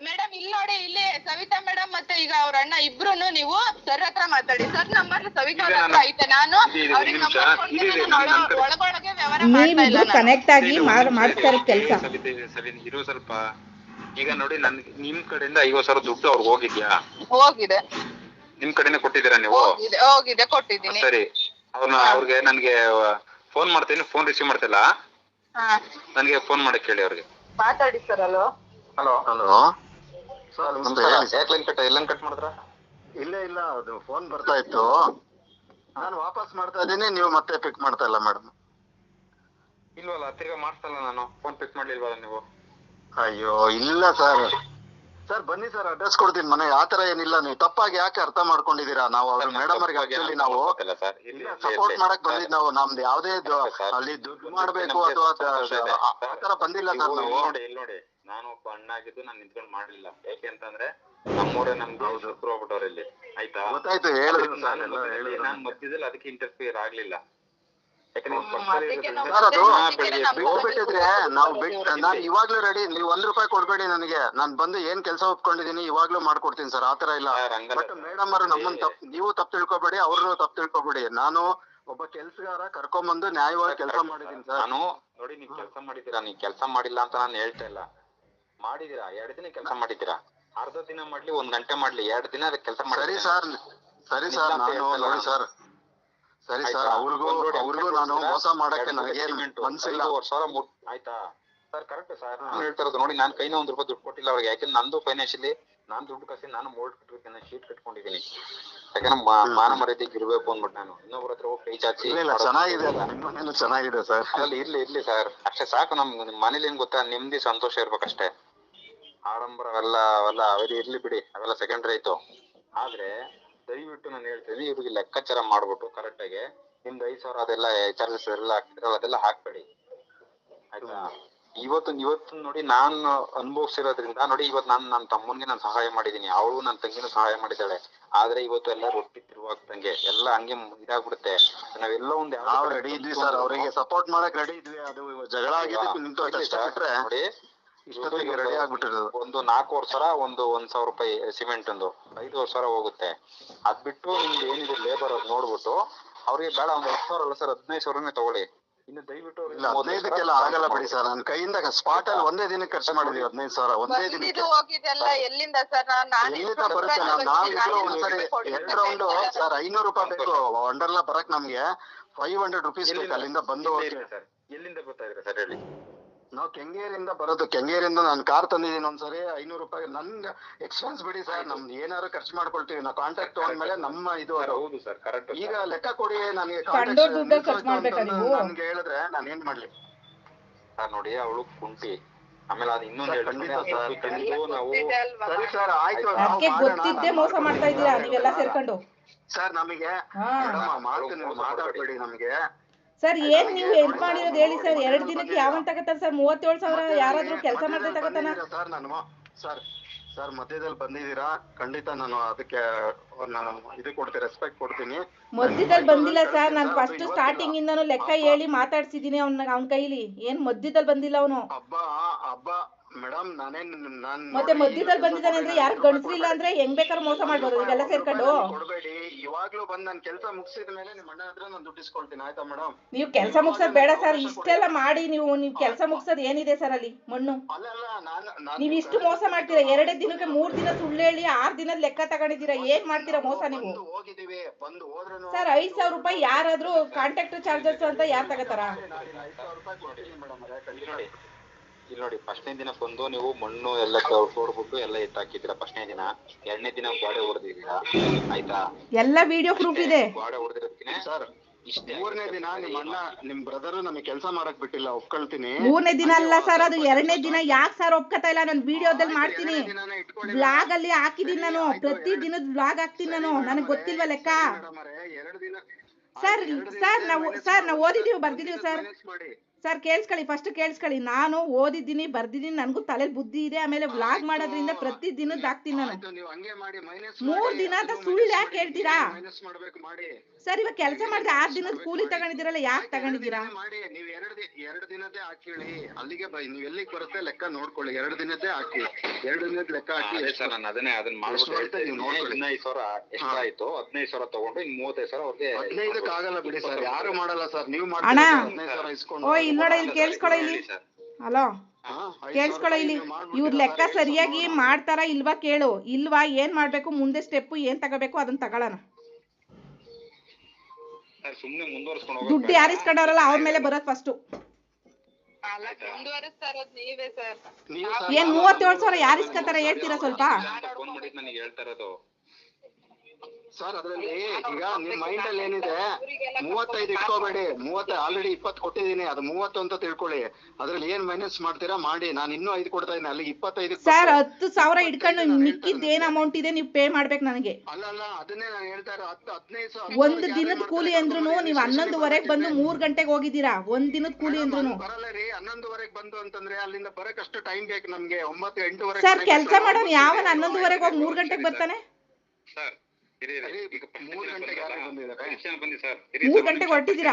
B: ಮೇಡಮ್ ಇಲ್ಲಿ ನೋಡಿ ಇಲ್ಲಿ ಸವಿತಾ ಮೇಡಮ್ ಮತ್ತೆ ಈಗ ಅವ್ರ ಅಣ್ಣ ಇಬ್ರುನು ನೀವು ಸರ್ ಹತ್ರ ಮಾತಾಡಿ. ಸರ್ ನಂಬರ್ ಸವಿತಾ ಅವ್ರ ಹತ್ರ
C: ನಾನು-
B: ಐತೆ. ನಾನು ಅವ್ರಿಗೆ ನಂಬರ್ ಕೊಡ್ತೀನಿ. ನಾನು. ಒಳಗೊಳಗೆ ವ್ಯವಹಾರ ಮಾಡ್ತಾ ಇಲ್ಲ
D: ನೀವಿಬ್ರು
B: ನಾನು.
D: ಕನೆಕ್ಟ್ ಆಗಿ
C: ಇದು
D: ಮಾಡ್-
C: ಒಂದ್
D: ಮಾಡ್ತಾ ಇರೋ
C: ನಿಮಿಷ ಸವಿತೆ ಸವಿತೆ, ಇರು ಸ್ವಲ್ಪ. ಈಗ ನೋಡಿ ನನ್ ನಿಮ್ ಕಡೆಯಿಂದ ಐವತ್ ಸಾವಿರ ದುಡ್ಡು ಅವ್ರಿಗೆ ಹೋಗಿದ್ಯಾ?
B: ಹೋಗಿದೆ.
C: ನಿಮ್ ಕಡೆನೆ ಕೊಟ್ಟಿದ್ದೀರಾ ನೀವು?
B: ಹೋಗಿದೆ ಹೋಗಿದೆ ಕೊಟ್ಟಿದ್ದೀನಿ.
C: ಸರಿ. ಅವ್ರನ್ನ ಅವ್ರಿಗೆ ನನ್ಗೆ ಫೋನ್ ಮಾಡ್ತೀನಿ ಫೋನ್ ರಿಸೀವ್ ಮಾಡ್ತಿಲ್ಲ.
B: ಹಾ.
C: ನನ್ಗೆ ಫೋನ್ ಮಾಡಕ್ ಹೇಳಿ ಅವ್ರಿಗೆ.
B: ಮಾತಾಡಿ sir hello
C: hello
E: hello sir.
C: ಯಾಕೆ ಲೈನ್ ಕಟ್ ಎಲ್ಲಂಗ್ ಕಟ್ ಮಾಡಿದ್ರ?
E: ಇಲ್ಲ ಇಲ್ಲ ಅದು ಫೋನ್ ಬರ್ತಾ ಇತ್ತು. ನಾನು ವಾಪಸ್ ಮಾಡ್ತಾ ಇದ್ದೀನಿ ನೀವು ಮತ್ತೆ ಪಿಕ್ ಮಾಡ್ತಾ ಇಲ್ಲ ಮೇಡಮ್
C: ಇಲ್ವಲ್ಲ ತಿರ್ಗಾ ಮಾಡ್ತಲ್ಲ ನಾನು. ಫೋನ್ ಪಿಕ್ ಮಾಡ್ಲಿಲ್ವಲ್ಲ ನೀವು?
E: ಅಯ್ಯೋ ಇಲ್ಲ ಸರ್ ಸರ್ ಬನ್ನಿ ಸರ್ ಅಡ್ರೆಸ್ ಕೊಡ್ತೀನಿ ಮನೆ. ಆತರ ತರ ಏನಿಲ್ಲ ನೀವು ತಪ್ಪಾಗಿ ಯಾಕೆ ಅರ್ಥ ಮಾಡ್ಕೊಂಡಿದೀರಾ ನಾವು ಮೇಡಮ್ ಅವ್ರಿಗೆ ಆಕ್ಚುಲಿ ನಾವು ಸಪೋರ್ಟ್ ಮಾಡಕ್ ಬಂದಿದ್ ನಾವು. ನಮ್ದು ಯಾವ್ದೇ ಅಲ್ಲಿ ದುಡ್ಡು ಮಾಡ್ಬೇಕು ಅಥವಾ ಆತರ ಆ- ಆ ತರ ಬಂದಿಲ್ಲ ಸರ್ ನಾವು.
C: ನೋಡಿ ಇಲ್ಲಿ ನೋಡಿ. ನಾನು ಒಬ್ಬ ಅಣ್ಣ ಆಗಿದ್ದು ನಾನು ನಿಂತ್ಕೊಂಡ್ ಮಾಡಲಿಲ್ಲ. ಯಾಕೆ ಅಂತಂದ್ರೆ ನಮ್ಮೂರೇ ನಮ್ದು ಹೌದು. ಹೋಗ್ಬಿಟ್ಟವ್ರಲ್ಲಿ ಆಯ್ತಾ?
E: ಗೊತ್ತಾಯ್ತು ಹೇಳಿದ್ರು
C: ನಾನು ಮಧ್ಯದಲ್ಲಿ ಅದಕ್ಕೆ ಇಂಟರ್ಫಿಯರ್ ಆಗ್ಲಿಲ್ಲ.
E: ಹೋಗ್ಬಿಟ್ಟಿದ್ರೆ ನಾವು ಬಿಟ್ ನಾನ್ ಇವಾಗ್ಲೂ ರೆಡಿ ನೀವ್ ಒಂದ್ ರೂಪಾಯಿ ಕೊಡ್ಬೇಡಿ ನನಗೆ. ನಾನ್ ಬಂದು ಏನ್ ಕೆಲಸ ಒಪ್ಕೊಂಡಿದೀನಿ ಇವಾಗ್ಲೂ ಮಾಡ್ಕೊಡ್ತೀನಿ ಸರ್ ಆತರ ಇಲ್ಲ. But
C: sir.
E: ಮೇಡಮ್ ಅವರು ನಮ್ಮನ್ನ ತಪ್ ನೀವು ತಪ್ಪು ತಿಳ್ಕೊಬೇಡಿ ಅವ್ರನ್ನು ತಪ್ಪು ತಿಳ್ಕೊಬೇಡಿ. ನಾನು ಒಬ್ಬ ಕೆಲ್ಸಗಾರ ಕರ್ಕೊಂಬಂದು ನ್ಯಾಯವಾಗಿ ಕೆಲಸ ಮಾಡಿದೀನಿ ಸರ್.
C: ನಾನು ನೋಡಿ ನೀವ್ ಕೆಲಸ ಮಾಡಿದೀರಾ ನೀವ್ ಕೆಲಸ ಮಾಡಿಲ್ಲ ಅಂತ ನಾನು ಹೇಳ್ತಾ ಇಲ್ಲ. ಮಾಡಿದೀರಾ ಎರಡ್ ದಿನ ಕೆಲಸ ಮಾಡಿದೀರಾ ಅರ್ಧ ದಿನ ಮಾಡ್ಲಿ ಒಂದ್ ಗಂಟೆ ಮಾಡ್ಲಿ. ಎರಡ್ ದಿನ ಅದಕ್ಕೆ ಕೆಲಸ
E: ಸರಿ ಸರ್ ಸರಿ ಸರ್
C: ಇಲ್ಲ
E: ನಾನು ನೋಡಿ ಸರ್. ಸರಿ ಸರ್ ಅವ್ರಿಗೂ ಅವ್ರಿಗೂ ನಾನು ಮೋಸ ಮಾಡಕ್ಕೆ ನನಗೆ ಮನ್ಸಿಲ್ಲ.
C: ಮುಟ್ ಆಯ್ತಾ? Sir correct sir. ನಾನು ಹೇಳ್ತಾ ಇರೋದು ನೋಡಿ ನಾನು ಕೈನ ಒಂದ್ ರೂಪಾಯಿ ದುಡ್ಡು ಕೊಟ್ಟಿಲ್ಲ ಅವ್ರಿಗೆ. ಯಾಕಂದ್ರೆ ನಂದು ಫೈನಾನ್ಷಿಯಲಿ ನಾನು ದುಡ್ಡು ಕಸಿ ನಾನು ಮೋಲ್ಡ್ ಕಟ್ಟಿರ್ತೀನಿ ಶೀಟ್ ಕಟ್ಕೊಂಡಿದ್ದೀನಿ. ಯಾಕಂದ್ರೆ ಮಾನ ಮರ್ಯಾದೆಗೆ ಇರ್ಬೇಕು ಅಂದ್ಬಿಟ್ಟು ನಾನು. ಇನ್ನೊಬ್ರ ಹತ್ರ ಹೋಗಿ ಕೈ ಚಾಚಿ
E: ಇಲ್ಲ ಇಲ್ಲ ಚೆನ್ನಾಗಿದೆ ಅಲ್ಲ ಚೆನ್ನಾಗಿದೆ ಸರ್.
C: ಅಲ್ಲಿ ಇರ್ಲಿ ಇರ್ಲಿ ಸರ್. ಅಷ್ಟೇ ಸಾಕು ನಮ್ ನಿಮ್ ಮನೇಲಿ ಏನ್ ಗೊತ್ತಾ? ನೆಮ್ಮದಿ ಸಂತೋಷ ಇರ್ಬೇಕಷ್ಟೇ. ಆಡಂಬರ ಅವೆಲ್ಲ ಅವೆಲ್ಲ ಅವೆಲ್ಲ ಇರ್ಲಿ ಬಿಡಿ. ಅವೆಲ್ಲ ಸೆಕೆಂಡ್ರಿ ಆಯ್ತು. ಆದ್ರೆ ದಯವಿಟ್ಟು ನಾನು ಹೇಳ್ತೀನಿ ಇವ್ರಿಗೆ ಲೆಕ್ಕಾಚಾರ ಮಾಡ್ಬಿಟ್ಟು ಕರೆಕ್ಟ್ ಆಗಿ ನಿಮ್ದು ಐದ್ ಸಾವಿರ ಅದೆಲ್ಲ ಚಾರ್ಜಸ್ ಎಲ್ಲ ಹಾಕ್ತಿರಲ್ಲ ಅದೆಲ್ಲ ಹಾಕ್ಬೇಡಿ. ಆಯ್ತಾ? ಇವತ್ತು ಇವತ್ತು ನೋಡಿ ನಾನು ಅನುಭವಿಸಿರೋದ್ರಿಂದ ನೋಡಿ ಇವತ್ತು ನಾನು ನನ್ನ ತಮ್ಮನ್ಗೆ ನಾನು ಸಹಾಯ ಮಾಡಿದೀನಿ ಅವಳು ನನ್ನ ತಂಗಿನೂ ಸಹಾಯ ಮಾಡಿದ್ದಾಳೆ. ಆದ್ರೆ ಇವತ್ತು ಎಲ್ಲ ರೊಟ್ಟಿ ತಿರುವಾಗ್ತಂಗೆ ಎಲ್ಲ ಹಂಗೆ ಇದಾಗ್ಬಿಡುತ್ತೆ. ನಾವೆಲ್ಲ ಒಂದ್
E: ರೆಡಿ ಇದ್ವಿ ಸರ್ ಅವರಿಗೆ ಸಪೋರ್ಟ್ ಮಾಡಕ್ ರೆಡಿ ಇದ್ವಿ. ಅದು ಜಗಳ
C: ನೋಡಿ ಒಂದು ನಾಲ್ಕೂವರೆ ಸಾವಿರ ಒಂದು ಒಂದ್ ಸಾವಿರ ರೂಪಾಯಿ ಸಿಮೆಂಟ್ ಒಂದು ಐದುವರೆ ಸಾವಿರ ಹೋಗುತ್ತೆ. ಅದ್ ಬಿಟ್ಟು ನಿಮ್ದು ಏನಿದೆ ಲೇಬರ್ ಅದ್ ನೋಡ್ಬಿಟ್ಟು ಅವ್ರಿಗೆ ಬೇಡ ಒಂದ್ ಹತ್ತು ಸಾವಿರ ಅಲ್ಲ ಸರ್ ಹದಿನೈದು ಸಾವಿರನೇ ತಗೊಳ್ಳಿ. ಇನ್ನು ದಯವಿಟ್ಟು ಅವ್ರಿಗೆ
E: ಇಲ್ಲ
C: ಮೂವತ್ತೈದು
E: ಹದಿನೈದಕ್ಕೆಲ್ಲ ಆಗಲ್ಲ ಬಿಡಿ ಸರ್ ನನ್ನ ಕೈಯಿಂದ ಸ್ಪಾಟ್ ಅಲ್ಲಿ ಒಂದೇ ದಿನಕ್ಕೆ ಖರ್ಚು ಮಾಡಿದೀವಿ ಹದಿನೈದು ಸಾವಿರ ಒಂದೇ ದಿನಕ್ಕೆ.
B: ಬಂದಿದ್ದು ಎಲ್ಲಿಂದ ಸರ್ ನಾನು
E: ಎಲ್ಲಿಂದ ಬರುತ್ತೆ? ನಾವ್ ನಾವಿಬ್ರು ಒಂದ್ಸರಿ ಎರಡ್ ರೌಂಡ್ ಸರ್ ಐನೂರು ರೂಪಾಯಿ ಬೇಕು. ವಂಡರ್ಲಾ ಬರಕ್ ನಮ್ಗೆ ಫೈವ್ ಹಂಡ್ರೆಡ್ ರುಪೀಸ್ ಬೇಕು ಅಲ್ಲಿಂದ ಬಂದು ಹೋಗಿ.
C: ಸರ್ ಎಲ್ಲಿಂದ ಬರ್ತಾ ಇದ್ದೀರಾ ಸರ್ ಹೇಳಿ?
E: ನಾವು ಕೆಂಗೇರಿಯಿಂದ ಬರೋದು. ಕೆಂಗೇರಿಯಿಂದ ನಾನು ಕಾರ್ ತಂದಿದ್ದೀನಿ ಒಂದ್ಸರಿ ಐನೂರು ರೂಪಾಯಿ. ನನ್ ಎಕ್ಸ್ಪೆನ್ಸ್ ಬಿಡಿ ಸರ್ ನಮ್ದು ಏನಾದ್ರು ಖರ್ಚು ಮಾಡ್ಕೊಳ್ತೀವಿ. ನಾವು ಕಾಂಟ್ಯಾಕ್ಟ್ ತಗೊಂಡ್ಮೇಲೆ ನಮ್ಮ ಇದು
C: ಸರ್,
E: ಅದು.
C: ಹೌದು ಸರ್ ಕರೆಕ್ಟ್
E: ಈಗ ಲೆಕ್ಕ ಕೊಡಿ ನನಗೆ
D: ಕಂಡೋರ್ ದುಡ್ಡ ಖರ್ಚು ಮಾಡ್ಬೇಕಾ ನೀವು?
E: ನನ್ಗೆ ಹೇಳಿದ್ರೆ ನಾನು ಏನ್ ಮಾಡ್ಲಿ.
C: ಸರ್ ನೋಡಿ ಅವಳು ಕುಂಟಿ. ಆಮೇಲೆ ಅದು ಇನ್ನೊಂದು
E: ಸರ್,
C: ಹೇಳ್ತೀನಿ
E: ಖಂಡಿತ ಸರ್,
C: ಅದು ತಂದು ನಾವು
E: ಸರಿ ಸರ್ ಆಯ್ತು. ನಾವು
D: ಅದಕ್ಕೆ
E: ಮಾಡೋಣ,
D: ಗೊತ್ತಿದ್ದೆ ಮೋಸ ಮಾಡ್ತಾ ಇದ್ದೀರಾ ನೀವೆಲ್ಲ ಸೇರ್ಕೊಂಡು?
E: ಸರ್ ನಮಗೆ
D: ಹಾ.
E: ಮೇಡಮ್ ಮಾತು ನೀವು ಮಾತಾಡ್ಬೇಡಿ ನಮಗೆ.
D: ಸರ್ ಏನ್ ನೀವು ಹೆಲ್ಪ್ ಮಾಡಿರೋದು ಹೇಳಿ ಸರ್? ಎರಡ್ ದಿನಕ್ಕೆ ಯಾವನ್ ತಗೋತಾರ ಸರ್? ಮೂವತ್ತೇಳು ಸಾವಿರ ಯಾರಾದ್ರೂ ಕೆಲಸ ಮಾಡ್ದೆ ತಗೋತಾನ?
E: ಸರ್ ನಾನು? ಸರ್ ಸರ್ ಮಧ್ಯದಲ್ಲಿ ಬಂದಿದ್ದೀರಾ? ಖಂಡಿತ ನಾನು ಅದಕ್ಕೆ ನಾನು ಇದು ಕೊಡ್ತೀನಿ ರೆಸ್ಪೆಕ್ಟ್ ಕೊಡ್ತೀನಿ.
D: ಮಧ್ಯದಲ್ಲಿ ಬಂದಿಲ್ಲ ಸರ್ ನಾನು ಫಸ್ಟ್ ಸ್ಟಾರ್ಟಿಂಗ್ ಇಂದನು ಲೆಕ್ಕ ಹೇಳಿ ಮಾತಾಡ್ಸಿದೀನಿ ಅವ್ನ ಅವ್ನ ಕೈಲಿ. ಏನ್ ಮಧ್ಯದಲ್ಲಿ ಬಂದಿಲ್ಲ ಅವನು?
E: ಹಬ್ಬ ಹಬ್ಬ ಮೇಡಮ್ ನಾನೇನ್ ನಾನ್
D: ಮತ್ತೆ ಮಧ್ಯದಲ್ಲಿ ಬಂದಿದ್ದಾನೆ ಅಂದ್ರೆ ಯಾರು ಗಂಡಸ್ರಿಲ್ಲ ಅಂದ್ರೆ ಹೆಂಗ್ ಬೇಕಾದ್ರೂ ಮೋಸ ಮಾಡ್ಬೋದು ಇದೆಲ್ಲ ಸೇರ್ಕೊಂಡು.
E: ಕೊಡ್ಬೇಡಿ ಇವಾಗ್ಲೂ ಬಂದ್ ನಾನು ಕೆಲಸ ಮುಗಿಸಿದ ಮೇಲೆ ನಿಮ್ಮ ಅಣ್ಣ ಹತ್ರ ನಾನು ದುಡ್ಡು ಇಸ್ಕೊಳ್ತೀನಿ ಆಯ್ತಾ ಮೇಡಮ್?
D: ನೀವು ಕೆಲಸ ಮುಗ್ಸೋದ್ ಬೇಡ ಸರ್ ಇಷ್ಟೆಲ್ಲ ಮಾಡಿ ನೀವು ನೀವು ಕೆಲಸ ಮುಗ್ಸೋದ್ ಏನಿದೆ ಸರ್ ಅಲ್ಲಿ? ಮಣ್ಣು.
E: ಅಲ್ಲ ಅಲ್ಲ ನಾನು ನಾನು
D: ನೀವ್ ಇಷ್ಟು ಮೋಸ ಮಾಡ್ತೀರಾ? ಎರಡೇ ದಿನಕ್ಕೆ ಮೂರ್ ದಿನ ಸುಳ್ಳು ಹೇಳಿ ಆರ್ ದಿನದ ಲೆಕ್ಕ ತಗೊಂಡಿದ್ದೀರಾ? ಏನ್ ಮಾಡ್ತೀರಾ ಮೋಸ ನೀವು?
E: ಬಂದು ಹೋಗಿದೀವಿ ಬಂದು ಹೋದ್ರೂ
D: ಸರ್ ಐದ್ ಸಾವಿರ ರೂಪಾಯಿ ಯಾರಾದ್ರೂ ಕಾಂಟ್ಯಾಕ್ಟ್ ಚಾರ್ಜಸ್ ಅಂತ ಯಾರು ತಗೋತಾರ?
E: ನಾನು ಐದು ಸಾವಿರ ರೂಪಾಯಿ ಕೊಡ್ತೀನಿ ಮೇಡಮ್
C: ಇಲ್ಲಿ ನೋಡಿ ಇಲ್ಲಿ ನೋಡಿ ಫಸ್ಟ್ನೇ ದಿನ ಬಂದು ನೀವು ಮಣ್ಣು ಎಲ್ಲ ತೋಡ್ಬಿಟ್ಟು ಎಲ್ಲ ಎತ್ತಾಕಿದ್ದೀರಾ ಫಸ್ಟ್ನೇ ದಿನ? ಎರಡನೇ ದಿನ ಗೋಡೆ ಹೊಡೆದಿದ್ದೀರಾ? ಆಯ್ತಾ?
D: ಎಲ್ಲ ವಿಡಿಯೋ ಪ್ರೂಫ್ ಇದೆ.
C: ಗೋಡೆ ಹೊಡೆದಿರೋದಕ್ಕೆ
E: ಸರ್
C: ಇಷ್ಟೇ
E: ಮೂರನೇ ದಿನ ನಿಮ್ ಅಣ್ಣ ನಿಮ್ ಬ್ರದರ್ ನಮಗೆ ಕೆಲಸ ಮಾಡಕ್ ಬಿಟ್ಟಿಲ್ಲ ಒಪ್ಕೊಳ್ತೀನಿ.
D: ಮೂರನೇ ದಿನ ಅಲ್ಲ ಸರ್ ಅದು ಎರಡನೇ ದಿನ ಯಾಕೆ ಸರ್ ಒಪ್ಕೊತಾ ಇಲ್ಲ? ನಾನು ವಿಡಿಯೋದಲ್ಲಿ ಮಾಡ್ತೀನಿ. ಬ್ಲಾಗ್ ಅಲ್ಲಿ ಹಾಕಿದೀನಿ ನಾನು. ಪ್ರತಿ ದಿನದ ಬ್ಲಾಗ್ ಹಾಕ್ತೀನಿ ನಾನು. ನನಗೆ ಗೊತ್ತಿಲ್ವಾ ಲೆಕ್ಕ?
E: ಎರಡು ದಿನ
D: ಸರ್ ಸರ್ ನಾವು ಸರ್ ನಾವು ಓದಿದೀವಿ ಬರ್ದಿದೀವಿ ಸರ್. ಸರ್ ಕೇಳಿಸ್ಕೊಳ್ಳಿ ಫಸ್ಟ್ ಕೇಳಿಸ್ಕೊಳ್ಳಿ. ನಾನು ಓದಿದ್ದೀನಿ ಬರ್ದಿದ್ದೀನಿ ನನಗೂ ತಲೆಯಲ್ಲಿ ಬುದ್ಧಿ ಇದೆ ಆಮೇಲೆ ವ್ಲಾಗ್ ಮಾಡೋದ್ರಿಂದ ಪ್ರತಿ ದಿನದ ಹಾಕ್ತೀನಿ ನಾನು.
E: ಆಯ್ತು ನೀವು ಹಂಗೆ ಮಾಡಿ ಮೈನಸ್
D: ಮೂರ್ ದಿನದ ಸುಳ್ಳು ಯಾಕೆ ಹೇಳ್ತೀರಾ?
E: ಮೈನಸ್ ಮಾಡ್ಬೇಕು ಮಾಡಿ.
D: ಸರ್ ಇವಾಗ ಕೆಲಸ ಮಾಡಿದ್ರೆ ಆರ್ ದಿನದ ಕೂಲಿ ತಗೊಂಡಿದ್ದೀರಲ್ಲ ಯಾಕೆ ತಗೊಂಡಿದ್ದೀರಾ?
E: ಮಾಡಿ. ನೀವು ಎರಡು ದಿನ ಎರಡು ದಿನದ್ದೇ ಹಾಕಿಳಿ ಅಲ್ಲಿಗೆ ಬೈ ನೀವು ಎಲ್ಲಿಗೆ ಬರುತ್ತೆ ಲೆಕ್ಕ ನೋಡ್ಕೊಳ್ಳಿ. ಎರಡು ದಿನದ್ದೇ ಹಾಕಿ. ಎರಡು ದಿನದ ಲೆಕ್ಕ ಹಾಕಿ
C: ಸರ್ ನಾನು ಅದನ್ನೇ ಅದನ್ನ ಮಾಡ್ಬಿಟ್ಟು
E: ಎಷ್ಟು ನೋಡ್ಕೊಳ್ಳಿ.
C: ಹದಿನೈದು ಸಾವಿರ ಎಷ್ಟಾಯ್ತು? ಹದಿನೈದು ಸಾವಿರ ತಗೊಂಡು ಇನ್ ಮೂವತ್ತೈದು ಸಾವಿರ ಅವ್ರಿಗೆ
E: ಹದಿನೈದಕ್ಕೆ ಆಗಲ್ಲ ಬಿಡಿ ಸರ್. ಯಾರು ಮಾಡಲ್ಲ ಸರ್. ನೀವು
D: ಮಾಡಿ
E: ಮಾಡ್ತೀರಾ? ಹದಿನೈದು ಸಾವಿರ ಇಸ್ಕೊಂಡು
D: ಇಲ್ಲಿ ನೋಡ ಇಲ್ಲಿ. ಕೇಳಿಸ್ಕೊಳ ಇಲ್ಲಿ ಹಲೋ?
E: ಸಾವಿರ
D: ಇಲ್ಲಿ. ಇವ್ರ ಲೆಕ್ಕ ಸರಿಯಾಗಿ ಮಾಡ್ತಾರ ಇಲ್ವಾ ಕೇಳು. ಇಲ್ವಾ ಏನ್ ಮಾಡ್ಬೇಕು ಮುಂದೆ ಸ್ಟೆಪ್ ಏನ್ ತಗೋಬೇಕು ಅದನ್ನ ತಗೊಳ್ಳೋಣ
C: ಸರ್ ಸುಮ್ನೆ ಮುಂದುವರ್ಸ್ಕೊಂಡು
D: ದುಡ್ಡು ಯಾರು ಇಸ್ಕೊಂಡವ್ರಲ್ಲ ಅವ್ರ ಮೇಲೆ ಬರೋದ್ ಫಸ್ಟ್ ಏನ್ ಮೂವತ್ತೇಳು ಸಾವಿರ ಯಾರು ಇಸ್ಕೊತಾರ ಹೇಳ್ತೀರಾ ಸ್ವಲ್ಪ
C: ಫೋನ್ ಮಾಡಿದ್ ನನಗೆ ಹೇಳ್ತಾ ಇರೋದು
E: ಸರ್ ಅದ್ರಲ್ಲಿ ಈಗ ನಿಮ್ ಮೈಂಡ್ ಅಲ್ಲಿ ಏನಿದೆ? ಮೂವತ್ತೈದು ಇಟ್ಕೋಬೇಡಿ. ಮೂವತ್ತ ಆಲ್ರೆಡಿ ಇಪ್ಪತ್ತು ಕೊಟ್ಟಿದ್ದೀನಿ. ಅದು ಮೂವತ್ತು ಅಂತ ತಿಳ್ಕೊಳ್ಳಿ. ಅದ್ರಲ್ಲಿ ಏನ್ ಮೈನಸ್ ಮಾಡ್ತೀರಾ? ಮಾಡಿ. ನಾನು ಇನ್ನೂ ಐದು ಕೊಡ್ತಾ ಇದ್ದೀನಿ. ಅಲ್ಲಿ ಇಪ್ಪತ್ತೈದು
D: ಸರ್ ಹತ್ತು ಸಾವಿರ ಇಟ್ಕೊಂಡು ಮಿಕ್ಕಿದ್ದು ಏನ್ ಅಮೌಂಟ್ ಇದೆ? ನೀವು ಪೇ ಮಾಡ್ಬೇಕು ನನಗೆ.
E: ಅಲ್ಲ ಅಲ್ಲ. ಅದನ್ನೇ ನಾನು ಹೇಳ್ತಾ ಇರೋ ಹತ್ತು ಹದಿನೈದು ಸಾವಿರ
D: ಒಂದ್ ದಿನದ ಕೂಲಿ ಅಂದ್ರೂ ನೀವು ಹನ್ನೊಂದುವರೆಗೆ ಬಂದು ಮೂರ್ ಗಂಟೆಗೆ ಹೋಗಿದ್ದೀರಾ? ಒಂದ್ ದಿನದ ಕೂಲಿ ಅಂದ್ರೂ
E: ಬರಲ್ಲ ರೀ. ಹನ್ನೊಂದುವರೆಗೆ ಬಂದು ಅಂತಂದ್ರೆ ಅಲ್ಲಿಂದ ಬರಕ್ ಅಷ್ಟು ಟೈಮ್ ಬೇಕು ನಮ್ಗೆ. ಒಂಬತ್ತು ಎಂಟುವರೆಗೆ
D: ಸರ್ ಕೆಲಸ ಮಾಡೋನು ಯಾವ ಹನ್ನೊಂದುವರೆಗೆ ಹೋಗಿ ಮೂರ್ ಗಂಟೆಗೆ ಬರ್ತಾನೆ?
C: ಸರ್
E: ಮೂರು ಗಂಟೆಗೆ
C: ಜನ
D: ಹೊರಟಿದ್ದೀರಾ?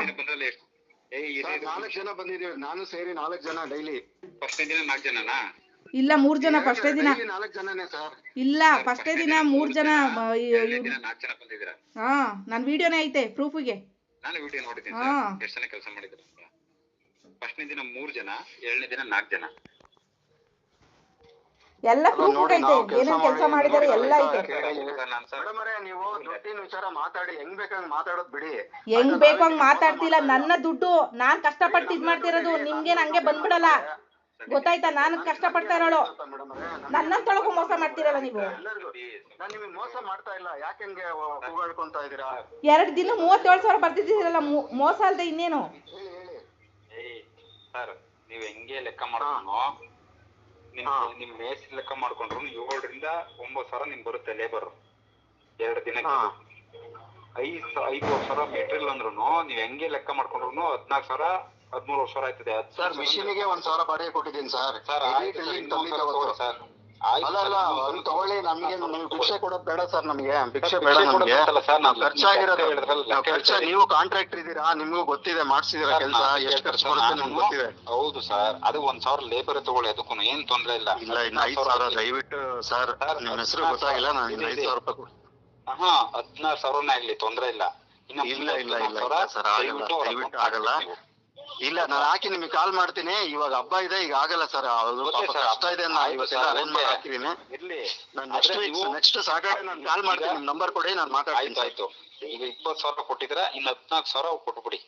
E: ನಾಲ್ಕು ಬಂದಿದ್ದೀವಿ. ನಾನು ಸೇರಿ ನಾಲ್ಕು ಜನ ಡೈಲಿ.
C: ಫಸ್ಟ್ ದಿನ ನಾಲ್ಕು ಜನನಾ?
D: ಇಲ್ಲ ಮೂರ್ ಜನ ಫಸ್ಟೇ ದಿನ.
E: ನಾಲ್ಕು ಜನನೇ ಸರ್.
D: ಇಲ್ಲ ಫಸ್ಟೇ ದಿನ ಮೂರ್ ಜನ ಹಾ ನನ್ ವಿಡಿಯೋನೇ ಐತೆ ಪ್ರೂಫಿಗೆ.
C: ನಾನು ವಿಡಿಯೋ ನೋಡಿದ್ದೀನಿ
D: ಹಾ.
C: ಸರ್. ಎಷ್ಟು ಜನ ಕೆಲಸ ಮಾಡಿದ್ರು ಫಸ್ಟ್ನೇ ದಿನ ಮೂರ್ ಜನ ಎರಡನೇ ದಿನ ನಾಲ್ಕು ಜನ.
D: ಎಲ್ಲ ಪ್ರೂಫ್ ಐತೆ.
E: ಕೆಲ್ಸ
D: ಏನೇನ್ ಕೆಲಸ
E: ಮಾಡಿ
D: ಮಾಡಿದಾರೆ ಎಲ್ಲ ಐತೆ.
E: ನೀವು ದುಡ್ಡಿನ ವಿಚಾರ ಮಾತಾಡಿ ಹೆಂಗ್ ಬೇಕಂಗ್ ಮಾತಾಡೋದ್ ಬಿಡಿ.
D: ಹೆಂಗ್ ಬೇಕಂಗ್ ಹಂಗ್ ಮಾತಾಡ್ತಿಲ್ಲ. ನನ್ನ ದುಡ್ಡು ನಾನ್ ಕಷ್ಟಪಟ್ಟು ಇದ್ ಮಾಡ್ತಿರೋದು ನಿಮ್ಗೇನ್ ಹಂಗೆ ಬಂದ್ಬಿಡಲ್ಲ. ಗೊತ್ತಾಯ್ತಾ? ನಾನು ಕಷ್ಟಪಡ್ತಾ ಇರೋಳು. ನನ್ನ ತೊಳಗು ಮೋಸ ಮಾಡ್ತಿರಲ್ಲ ನೀವು.
E: ಮೋಸ ಮಾಡ್ತಾ ಇಲ್ಲ. ಯಾಕೆ ಹಂಗೆ ಕೂಗಾಡ್ಕೊಂತ ಇದೀರಾ
D: ಎರಡ್ ದಿನ ಮೂವತ್ತೇಳು ಸಾವಿರ ಬರ್ತಿದ್ದೀರಲ್ಲ ಮೋಸ ಅಲ್ದೆ ಇನ್ನೇನು?
C: ಸರ್ ನೀವ್ ಹೆಂಗೆ ಲೆಕ್ಕ ಮಾಡ್ಕೊಂಡು ನಿಮ್. ನಿಮ್ ಮೇಸ್ತ್ರಿ ಲೆಕ್ಕ ಮಾಡ್ಕೊಂಡ್ರು ಏಳರಿಂದ ಒಂಬತ್ತು ಸಾವಿರ ನಿಮ್ ಬರುತ್ತೆ ಲೇಬರ್ ಎರಡು ದಿನಕ್ಕೆ. ಐದ್ ಐದುವರೆ ಸಾವಿರ ಮೆಟೀರಿಯಲ್ ಅಂದ್ರುನು ನೀವ್ ಹೆಂಗೆ ಲೆಕ್ಕ ಮಾಡ್ಕೊಂಡ್ರು ಹದ್ನಾಲ್ಕು ಸಾವಿರ ಹದ್ಮೂರು ಸಾವಿರ ಆಯ್ತದೆ.
E: ಸರ್ ಮಿಷಿನಿಗೆ ಒಂದ್ ಸಾವಿರ ಬಾಡಿಗೆ ಕೊಟ್ಟಿದ್ದೀನಿ ಸರ್
C: ಸರ್
E: ಅಲ್ಲ ಅಲ್ಲ ತಗೊಳ್ಳಿ ನಮ್ಗೆ ನೀವು ಭಿಕ್ಷೆ ಕೊಡೋದ್ ಬೇಡ ಸರ್ ನಮ್ಗೆ. ಭಿಕ್ಷೆ ಬೇಡ ನಮ್ಗೆ.
C: ನಾವು
E: ಖರ್ಚಾಗಿರೋದು ಖರ್ಚು ಕಾಂಟ್ರಾಕ್ಟರ್ ಇದ್ದೀರಾ ನಿಮ್ಗೂ ಗೊತ್ತಿದೆ ಮಾಡ್ಸಿದಿರ ಕೆಲಸ ಎಷ್ಟು ಖರ್ಚು ಬರುತ್ತೆ ನಿಮ್ಗೆ ಗೊತ್ತಿದೆ.
C: ಹೌದು ಸರ್ ಅದು ಒಂದ್ ಸಾವಿರ ಲೇಬರ್ ತಗೊಳ್ಳಿ ಅದಕ್ಕೂ ಏನ್ ತೊಂದ್ರೆ ಇಲ್ಲ.
E: ಇಲ್ಲ ಇನ್ನ ಐದ್ ಸಾವಿರ ದಯವಿಟ್ಟು ಸರ್
C: ನಿಮ್
E: ನಿಮ್ಮ ಹೆಸರು ಗೊತ್ತಾಗಿಲ್ಲ ನಾನು ಐದು. ಸಾವಿರ ರೂಪಾಯಿ
C: ಹಾ ಹದಿನಾರು ಸಾವಿರನೇ ಆಗ್ಲಿ ತೊಂದ್ರೆ ಇಲ್ಲ. ಇನ್ನು
E: ಇಲ್ಲ, ಇಲ್ಲ, ಇಲ್ಲ, ಸರ್, ಆಗಲ್ಲ,
C: ದಯವಿಟ್ಟು
E: ಆಗಲ್ಲ. ಇಲ್ಲ ನಾನು ಹಾಕಿ ನಿಮಗೆ ಕಾಲ್ ಮಾಡ್ತೀನಿ. ಇವಾಗ ಹಬ್ಬ ಇದೆ ಈಗ ಆಗಲ್ಲ ಸರ್ ಪಾಪ ಕಷ್ಟ ಇದೆ ನಾನು
C: ಆಯ್ತು
E: ಇವತ್ತೆಲ್ಲ
C: ಸರ್,
E: ಅರೇಂಜ್ ಮಾಡಿ
C: ಓಕೆ.
E: ಹಾಕಿದ್ದೀನಿ
C: ಇರ್ಲಿ.
E: ನಾನು ನೆಕ್ಸ್ಟ್
C: ಆದ್ರೆ
E: ವೀಕ್
C: ನೀವು-
E: ನೆಕ್ಸ್ಟ್ ಸಾಟರ್ಡೆ ನಾನು ಕಾಲ್ ಮಾಡ್ತೀನಿ ನಿಮ್ ನಂಬರ್ ಕೊಡಿ ನಾನು ಮಾತಾಡ್ತೀನಿ
C: ಆಯ್ತು. ಆಯ್ತು ಈಗ ಇಪ್ಪತ್ತು ಸಾವಿರ ಕೊಟ್ಟಿದ್ರ ಇನ್ನ ಹದಿನಾಲ್ಕು ಸಾವಿರ ಕೊಟ್ಬಿಡಿ.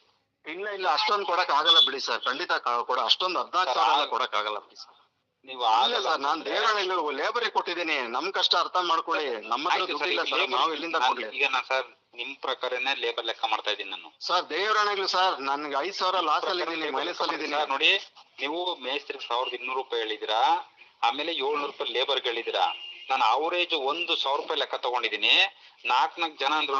E: ಇಲ್ಲ ಇಲ್ಲ ಅಷ್ಟೊಂದು ಕೊಡಕ್ ಆಗಲ್ಲ ಬಿಡಿ ಸರ್ ಖಂಡಿತ ಕಾಲ್ ಕೊಡ ಅಷ್ಟೊಂದು ಹದಿನಾಲ್ಕು ಸಾವಿರ ಕೊಡಕ್ ಆಗಲ್ಲ ಬಿಡಿ ಸರ್
C: ನೀವು ಆಗಲ್ಲ.
E: ಸರ್ ನಾನ್ ದೇವರನ್ನ ಲೇಬರಿಗೆ ಕೊಟ್ಟಿದ್ದೀನಿ. ನಮ್ ಕಷ್ಟ ಅರ್ಥ ಮಾಡ್ಕೊಳ್ಳಿ. ನಮ್ಮ ಹತ್ರ
C: ಆಯ್ತು
E: ದುಡ್ಡಿಲ್ಲ
C: ಈಗ
E: ಸರ್
C: labor-
E: ನಾವು ಎಲ್ಲಿಂದ
C: ನಾನ್-
E: ಕೊಡ್ಲಿ?
C: ಈಗ ನಾನು ಸರ್ ನಿಮ್ ಪ್ರಕಾರನೇ ಲೇಬರ್ ಲೆಕ್ಕ ಮಾಡ್ತಾ ಇದ್ದೀನಿ ನಾನು.
E: ಸರ್ ದೇವರಣೆಗಳು ಸರ್ ನನ್ಗೆ ಐದ್ ಸಾವಿರ ಲಾಸ್ ಅಲ್ಲಿ ಇದೀನಿ ಮೈನಸ್ ಅಲ್ಲಿ ಇದೀನಿ
C: ಸರ್, ನೋಡಿ ನೀವು ಮೇಸ್ತ್ರಿ ಸಾವಿರದ ಇನ್ನೂರು ರೂಪಾಯಿ ಹೇಳಿದಿರಾ ಆಮೇಲೆ ಏಳ್ನೂರು ರೂಪಾಯಿ ಲೇಬರ್ ಹೇಳಿದಿರಾ ನಾನು ಅವರೇಜ್ ಒಂದು ಸಾವಿರ ರೂಪಾಯಿ ಲೆಕ್ಕ ತಗೊಂಡಿದ್ದೀನಿ. ನಾಲ್ಕ್ ನಾಲ್ಕು ಜನ ಅಂದ್ರೂ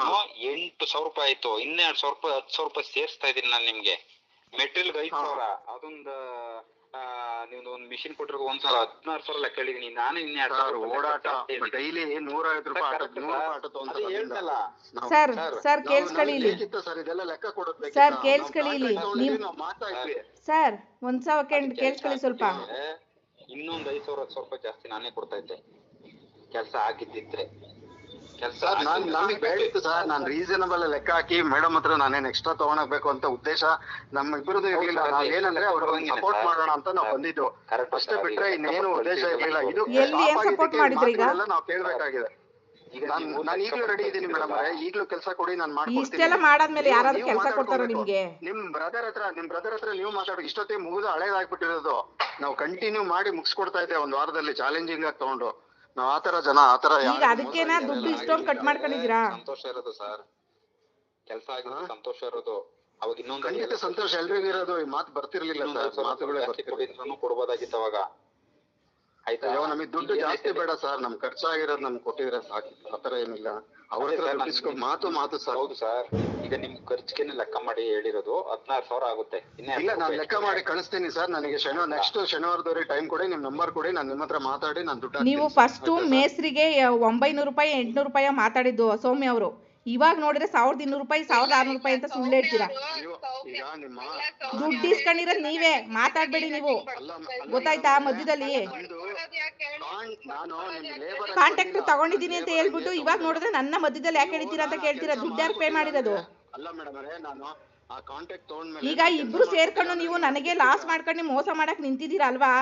C: ಎಂಟು ಸಾವಿರ ರೂಪಾಯಿ ಆಯ್ತು. ಇನ್ನೆರಡು ಸಾವಿರ ರೂಪಾಯಿ ಹತ್ತು ಸಾವಿರ ರೂಪಾಯಿ ಸೇರಿಸ್ತಾ ಇದೀನಿ ನಾನು ನಿಮ್ಗೆ. ಮೆಟೀರಿಯಲ್ ಐದು. ಸಾವಿರ. ಅದೊಂದು ನೀವು ಒಂದು ಮಿಷಿನ್ ಕೊಟ್ಟಿರೋ ಒಂದ್ ಸಾವಿರ ಹದಿನಾರು ಸಾವಿರ ಲೆಕ್ಕ ಹೇಳಿದೀನಿ ನಾನು ಇನ್ನ
E: ಸರ್
C: ಸಾವಿರ ರೂಪಾಯಿ
E: ಓಡಾಟ. ಡೈಲಿ ನೂರ ಐವತ್ತು ರೂಪಾಯಿ ಆಟ
C: correct
E: ನೂರು ರೂಪಾಯಿ
C: ಸರ್.
E: ಆಟ ತಗೊಂತಾರೆ
C: ಹೇಳ್ದಲ್ಲ.
D: ಸರ್
C: ಸರ್,
D: ಕೇಳಿಸ್ಕೊಳ್ಳಿ ಇಲ್ಲಿ
E: ಬೇಕಿತ್ತು ಸರ್ ಇದೆಲ್ಲ ಲೆಕ್ಕ ಕೊಡೋದು
D: ಸರ್, ಕೇಳಿಸ್ಕೊಳ್ಳಿ ಇಲ್ಲಿ.
E: ನಾವು
D: ಸರ್ ಒಂದ್ ಸಾವಿರ ಕೇಳಿ ಕೇಳಿಸ್ಕೊಳ್ಳಿ ಸ್ವಲ್ಪ
C: ಇನ್ನೊಂದ್ ಐದ್ ಸಾವಿರ ಹತ್ತು ಸಾವಿರ ರೂಪಾಯಿ ಜಾಸ್ತಿ ನಾನೇ ಕೊಡ್ತಾ ಇದ್ದೆ ಕೆಲಸ ಆಗಿದ್ದಿದ್ರೆ ಕೆಲಸ
E: ಸರ್ ನಾನ್ ನಮಗೆ ಬೇಡಿತ್ತು ಸರ್ ನಾನ್ ರೀಸನಬಲ್ ಲೆಕ್ಕ ಹಾಕಿ ಮೇಡಮ್ ಹತ್ರ ನಾನೇನ್ ಎಕ್ಸ್ಟ್ರಾ ತಗೊಳಕ್ಬೇಕು ಅಂತ ಉದ್ದೇಶ ನಮ್ಮ ಇಬ್ಬರದು ಇರ್ಲಿಲ್ಲ. ನಾವ್ ಏನಂದ್ರೆ ಅವ್ರಿಗೆ ಸಪೋರ್ಟ್ ಮಾಡೋಣ ಅಂತ ನಾವು ಬಂದಿದ್ದು. ಅಷ್ಟೇ ಬಿಟ್ರೆ ಇನ್ನೇನು ಉದ್ದೇಶ ಇರ್ಲಿಲ್ಲ. ಇದು
D: ಎಲ್ಲಿ ಏನ್ support ಮಾಡಿದ್ರಿ ಈಗ?
E: ನಾವು ಕೇಳ್ಬೇಕಾಗಿದೆ.
C: ಈಗ
E: ನಾನ್ ನಾನು ಈಗ್ಲೂ ರೆಡಿ ಇದ್ದೀನಿ ಮೇಡಮ್ ಈಗ್ಲೂ ಕೆಲಸ ಕೊಡಿ ನಾನು ಮಾಡ್ಕೊಡ್ತೀನಿ.
D: ಇಷ್ಟೆಲ್ಲ ಮಾಡಾದ್ಮೇಲೆ ಯಾರಾದ್ರೂ ಕೆಲಸ ಕೊಡ್ತಾರೋ. ನಿಮ್ಗೆ?
E: ನಿಮ್ ಬ್ರದರ್ ಹತ್ರ ನಿಮ್ ಬ್ರದರ್ ಹತ್ರ ನೀವು ಮಾತಾಡಿ ಇಷ್ಟೊತ್ತಿಗೆ ಮುಗಿದು ಹಳೇದಾಗ್ಬಿಟ್ಟಿರೋದು. ನಾವು ಕಂಟಿನ್ಯೂ ಮಾಡಿ ಮುಗಿಸ್ಕೊಡ್ತಾ ಇದ್ದೆ ಒಂದ್ ವಾರದಲ್ಲಿ ಚಾಲೆಂಜಿಂಗ್ ಆಗಿ ತಗೊಂಡು. ನಾವ್ ಆತರ ಜನ ಆತರ
D: ಈಗ ಅದಕ್ಕೇನಾ ದುಡ್ಡು ಇಷ್ಟೊಂದು ಕಟ್ ಮಾಡ್ಕೊಂಡಿದ್ದೀರಾ?
C: ಸಂತೋಷ ಇರೋದು ಸರ್? ಕೆಲಸ ಆಗಿದ್ದು ಸಂತೋಷ ಇರೋದು. ಅವಾಗ ಇನ್ನೊಂದು
E: ಖಂಡಿತ ಸಂತೋಷ ಎಲ್ರಿಗೂ ಇರೋದು ಈ ಮಾತು ಬರ್ತಿರ್ಲಿಲ್ಲ ಸರ್ ಮಾತುಗಳೇ ಬರ್ತಿರ್ಲಿಲ್ಲ.
C: ಕೊಡ್ಬೋದಾಗಿತ್ತು ಅವಾಗ. ಆಯ್ತಾ?
E: ನಮಗೆ ದುಡ್ಡು ಜಾಸ್ತಿ? ಬೇಡ ಸರ್ ನಮ್ ಖರ್ಚಾಗಿರೋದು ನಮ್ಗೆ ಕೊಟ್ಟಿದ್ರೆ ಸಾಕಿತ್ತು ಆತರ ಏನಿಲ್ಲ. ಅವ್ರ ಹತ್ರ ಮಾತು ಮಾತು ಸರ್.
C: ಹೌದು ಸರ್. ಈಗ ನಿಮ್ ಖರ್ಚಿಗೆನೆ ಲೆಕ್ಕ ಮಾಡಿ ಹೇಳಿರೋದು ಹದಿನಾರು ಸಾವಿರ ಆಗುತ್ತೆ.
E: ಇಲ್ಲ ನಾನು ಲೆಕ್ಕ ಮಾಡಿ ಕಳಿಸ್ತೀನಿ ಸರ್. ನನಗೆ ಶನಿವಾರ ನೆಕ್ಸ್ಟ್ ಶನಿವಾರದವರೆಗೆ ಟೈಮ್ ಕೊಡಿ ನಿಮ್ ನಂಬರ್ ಕೊಡಿ ನಾನು ನಿಮ್ಮ ಹತ್ರ ಮಾತಾಡಿ ನಾನು ದುಡ್ಡು
D: ನೀವು ಫಸ್ಟ್ ಮೇಸ್ರಿಗೆ ಒಂಬೈನೂರು ರೂಪಾಯಿ ಎಂಟ್ನೂರು ರೂಪಾಯಿ ಮಾತಾಡಿದ್ದು ಸೌಮ್ಯ ಅವರು. ಇವಾಗ ನೋಡಿದ್ರೆ ಸಾವಿರದ ಇನ್ನೂರು ರೂಪಾಯಿ ಸಾವಿರದ ಆರ್ನೂರು ರೂಪಾಯಿ ಅಂತ ಸುಳ್ಳು ಹೇಳ್ತೀರಾ?
E: ನೀವು ಈಗ ನಿಮ್ಮ
D: ದುಡ್ಡು ಇಸ್ಕೊಂಡಿರೋದ್ ನೀವೇ ಮಾತಾಡ್ಬೇಡಿ ನೀವು. ಗೊತ್ತಾಯ್ತಾ ಮಧ್ಯದಲ್ಲಿ?
E: ನಾನು ನಿಮ್ ಲೇಬರ್
D: ಕಾಂಟ್ಯಾಕ್ಟ್ ತಗೊಂಡಿದ್ದೀನಿ ಅಂತ ಹೇಳ್ಬಿಟ್ಟು ಇವಾಗ ನೋಡಿದ್ರೆ ನನ್ನ ಮಧ್ಯದಲ್ಲಿ ಯಾಕೆ ಹೇಳ್ತೀರಾ ಅಂತ ಕೇಳ್ತೀರಾ? ದುಡ್ಡು ಯಾರು ಪೇ ಮಾಡಿರೋದು?
E: ಅಲ್ಲ ಮೇಡಮ್ ಅವರೇ ನಾನು ಆ ಕಾಂಟ್ಯಾಕ್ಟ್ ತಗೊಂಡ್ಮೇಲೆ
D: ಈಗ ಇಬ್ರು ಸೇರ್ಕೊಂಡು ನೀವು ನನಗೆ ಲಾಸ್ ಮಾಡ್ಕೊಂಡು ಮೋಸ ಮಾಡಕ್ ನಿಂತಿದ್ದೀರಾ ಅಲ್ವಾ?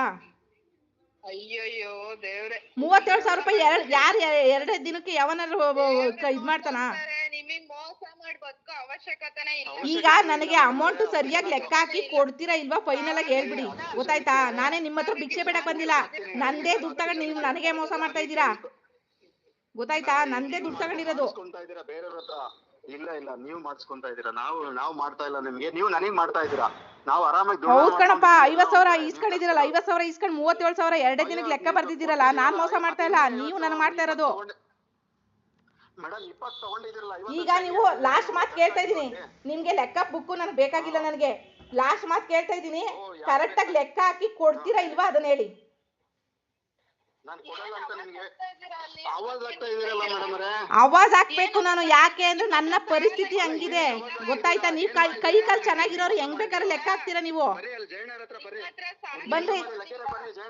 B: ಅಯ್ಯಯ್ಯೋ ದೇವ್ರೆ.
D: ಮೂವತ್ತೇಳು ಸಾವಿರ ರೂಪಾಯಿ ಯಾರು ಎರಡೇ ದಿನಕ್ಕೆ ಯಾವನಾದ್ರು ಇದ್ ಮಾಡ್ತಾನ
B: ನಿಮಗ್ ಮೋಸ ಮಾಡಿ ಬದುಕೋ ಅವಶ್ಯಕತೆನೇ ಇಲ್ಲ
D: ಈಗ ನನಗೆ ಅಮೌಂಟ್ ಸರಿಯಾಗಿ ಲೆಕ್ಕ ಹಾಕಿ ಕೊಡ್ತೀರಾ ಇಲ್ವಾ ಫೈನಲ್ ಆಗಿ ಹೇಳ್ಬಿಡಿ. ಗೊತ್ತಾಯ್ತಾ? ನಾನೇ ನಿಮ್ಮ ಹತ್ರ ಭಿಕ್ಷೆ ಬೇಡಕ್ ಬಂದಿಲ್ಲ. ನಂದೇ ದುಡ್ಡು ತಗೊಂಡು ನೀವು ನನಗೆ ಮೋಸ ಮಾಡ್ತಾ ಇದ್ದೀರಾ? ಗೊತ್ತಾಯ್ತಾ? ನಂದೇ ದುಡ್ಡು ತಗೊಂಡಿರೋದು.
E: ಇಲ್ಲ ಇಲ್ಲ. ನೀವು ಮಾಡಿಸ್ಕೊಂತಾ ಇದೀರಾ ನಾವು ನಾವು ಮಾಡ್ತಾ ಇಲ್ಲ ನಿಮ್ಗೆ. ನೀವು ನನಗೆ ಮಾಡ್ತಾ ಇದೀರಾ ನಾವು ಆರಾಮಾಗಿ ದುಡ್ಡು
D: ಹೌದ್ ಕಣಪ್ಪ. ಐವತ್ ಸಾವಿರ ಇಸ್ಕೊಂಡಿದ್ದೀರಲ್ಲ ಐವತ್ ಸಾವಿರ ಇಸ್ಕೊಂಡ್ ಮೂವತ್ತೇಳು ಸಾವಿರ ಎರಡೇ ದಿನಕ್ಕೆ ಲೆಕ್ಕ ಬರ್ದಿದ್ದೀರಲ್ಲ ನಾನ್ ಮೋಸ ಮಾಡ್ತಾ ಇಲ್ಲ. ನೀವು ನನಗೆ ಮಾಡ್ತಾ ಇರೋದು
E: ಮೇಡಮ್ ಇಪ್ಪತ್ತು ತಗೊಂಡಿದ್ದೀರಲ್ಲ ಐವತ್ತು
D: ಈಗ ನೀವು ಲಾಸ್ಟ್ ಮಾತು ಕೇಳ್ತಾ ಇದೀನಿ ನಿಮ್ಗೆ ಲೆಕ್ಕ ಬುಕ್ಕು ನನಗೆ ಬೇಕಾಗಿಲ್ಲ ನನಗೆ. ಲಾಸ್ಟ್ ಮಾತು ಕೇಳ್ತಾ ಇದ್ದೀನಿ. ಕರೆಕ್ಟ್ ಆಗಿ ಲೆಕ್ಕ ಹಾಕಿ ಕೊಡ್ತೀರಾ ಇಲ್ವಾ ಅದನ್ನ ಹೇಳಿ.
E: ನಾನು ಕೊಡಲ್ಲ ಅಂತ ನಿಮ್ಗೆ. ಆವಾಜ್ ಆಗ್ತಾ ಇದೀರಲ್ಲ ಮೇಡಮ್ ಅವರೇ.
D: ಅವಾಜ್ ಹಾಕ್ಬೇಕು ನಾನು ಯಾಕೆ ಅಂದ್ರೆ ನನ್ನ ಪರಿಸ್ಥಿತಿ ಹಂಗಿದೆ. ಗೊತ್ತಾಯ್ತಾ? ನೀವು ಕೈ ಕೈ ಕಾಲ್ ಚೆನ್ನಾಗಿರೋರು ಹೆಂಗ್ ಬೇಕಾದ್ರೆ ಲೆಕ್ಕ ಹಾಕ್ತೀರಾ ನೀವು? ಬನ್ರಿ.
E: ಬನ್ನಿ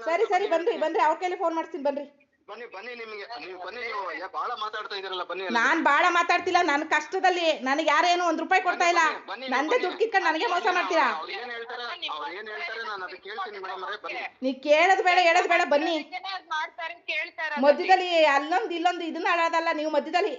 D: ಸರಿ ಸರಿ ಬನ್ರಿ. ಬನ್ರಿ ಅವ್ರ ಕೈಲಿ ಫೋನ್ ಮಾಡ್ತೀನಿ ಬನ್ರಿ.
E: ಬನ್ನಿ ಬನ್ನಿ ನಿಮಗೆ ನೀವು ಬನ್ನಿ ನೀವು ಯಾ ಬಹಳ ಮಾತಾಡ್ತಾ ಇದೀರಲ್ಲ ಬನ್ನಿ ಅಲ್ಲಿ.
D: ನಾನ್ ಬಾಳ ಮಾತಾಡ್ತಿಲ್ಲ ನನ್ ಕಷ್ಟದಲ್ಲಿ ನನಗೆ ಯಾರೇನು ಒಂದ್ ರೂಪಾಯಿ ಕೊಡ್ತಾ ಇಲ್ಲ.
E: ಬನ್ನಿ,
D: ನಂದೇ ದುಡ್ಡು ಕಿತ್ಕೊಂಡು ನನಗೆ ಮೋಸ ಮಾಡ್ತೀರಾ?
E: ಅವ್ರು ಕೇಳದ್ ಹೇಳ್ತಾರೆ ಅವ್ರು ಏನ್ ಹೇಳ್ತಾರೆ ನಾನು ಅದಕ್ಕೆ ಕೇಳ್ತೀನಿ ಮೇಡಮ್ ಅವರೇ ಬನ್ನಿ.
D: ನೀವ್ ಕೇಳೋದ್ ಬೇಡ ಹೇಳದ್ ಬೇಡ ಬನ್ನಿ.
B: ಅದ್ ಮಾಡ್ತಾರೆ ಕೇಳ್ತಾರ
D: ಮಧ್ಯದಲ್ಲಿ ಅಲ್ಲೊಂದು ಇಲ್ಲೊಂದು ಇದನ್ನ ಹಾಳಾದಲ್ಲ ನೀವು ಮಧ್ಯದಲ್ಲಿ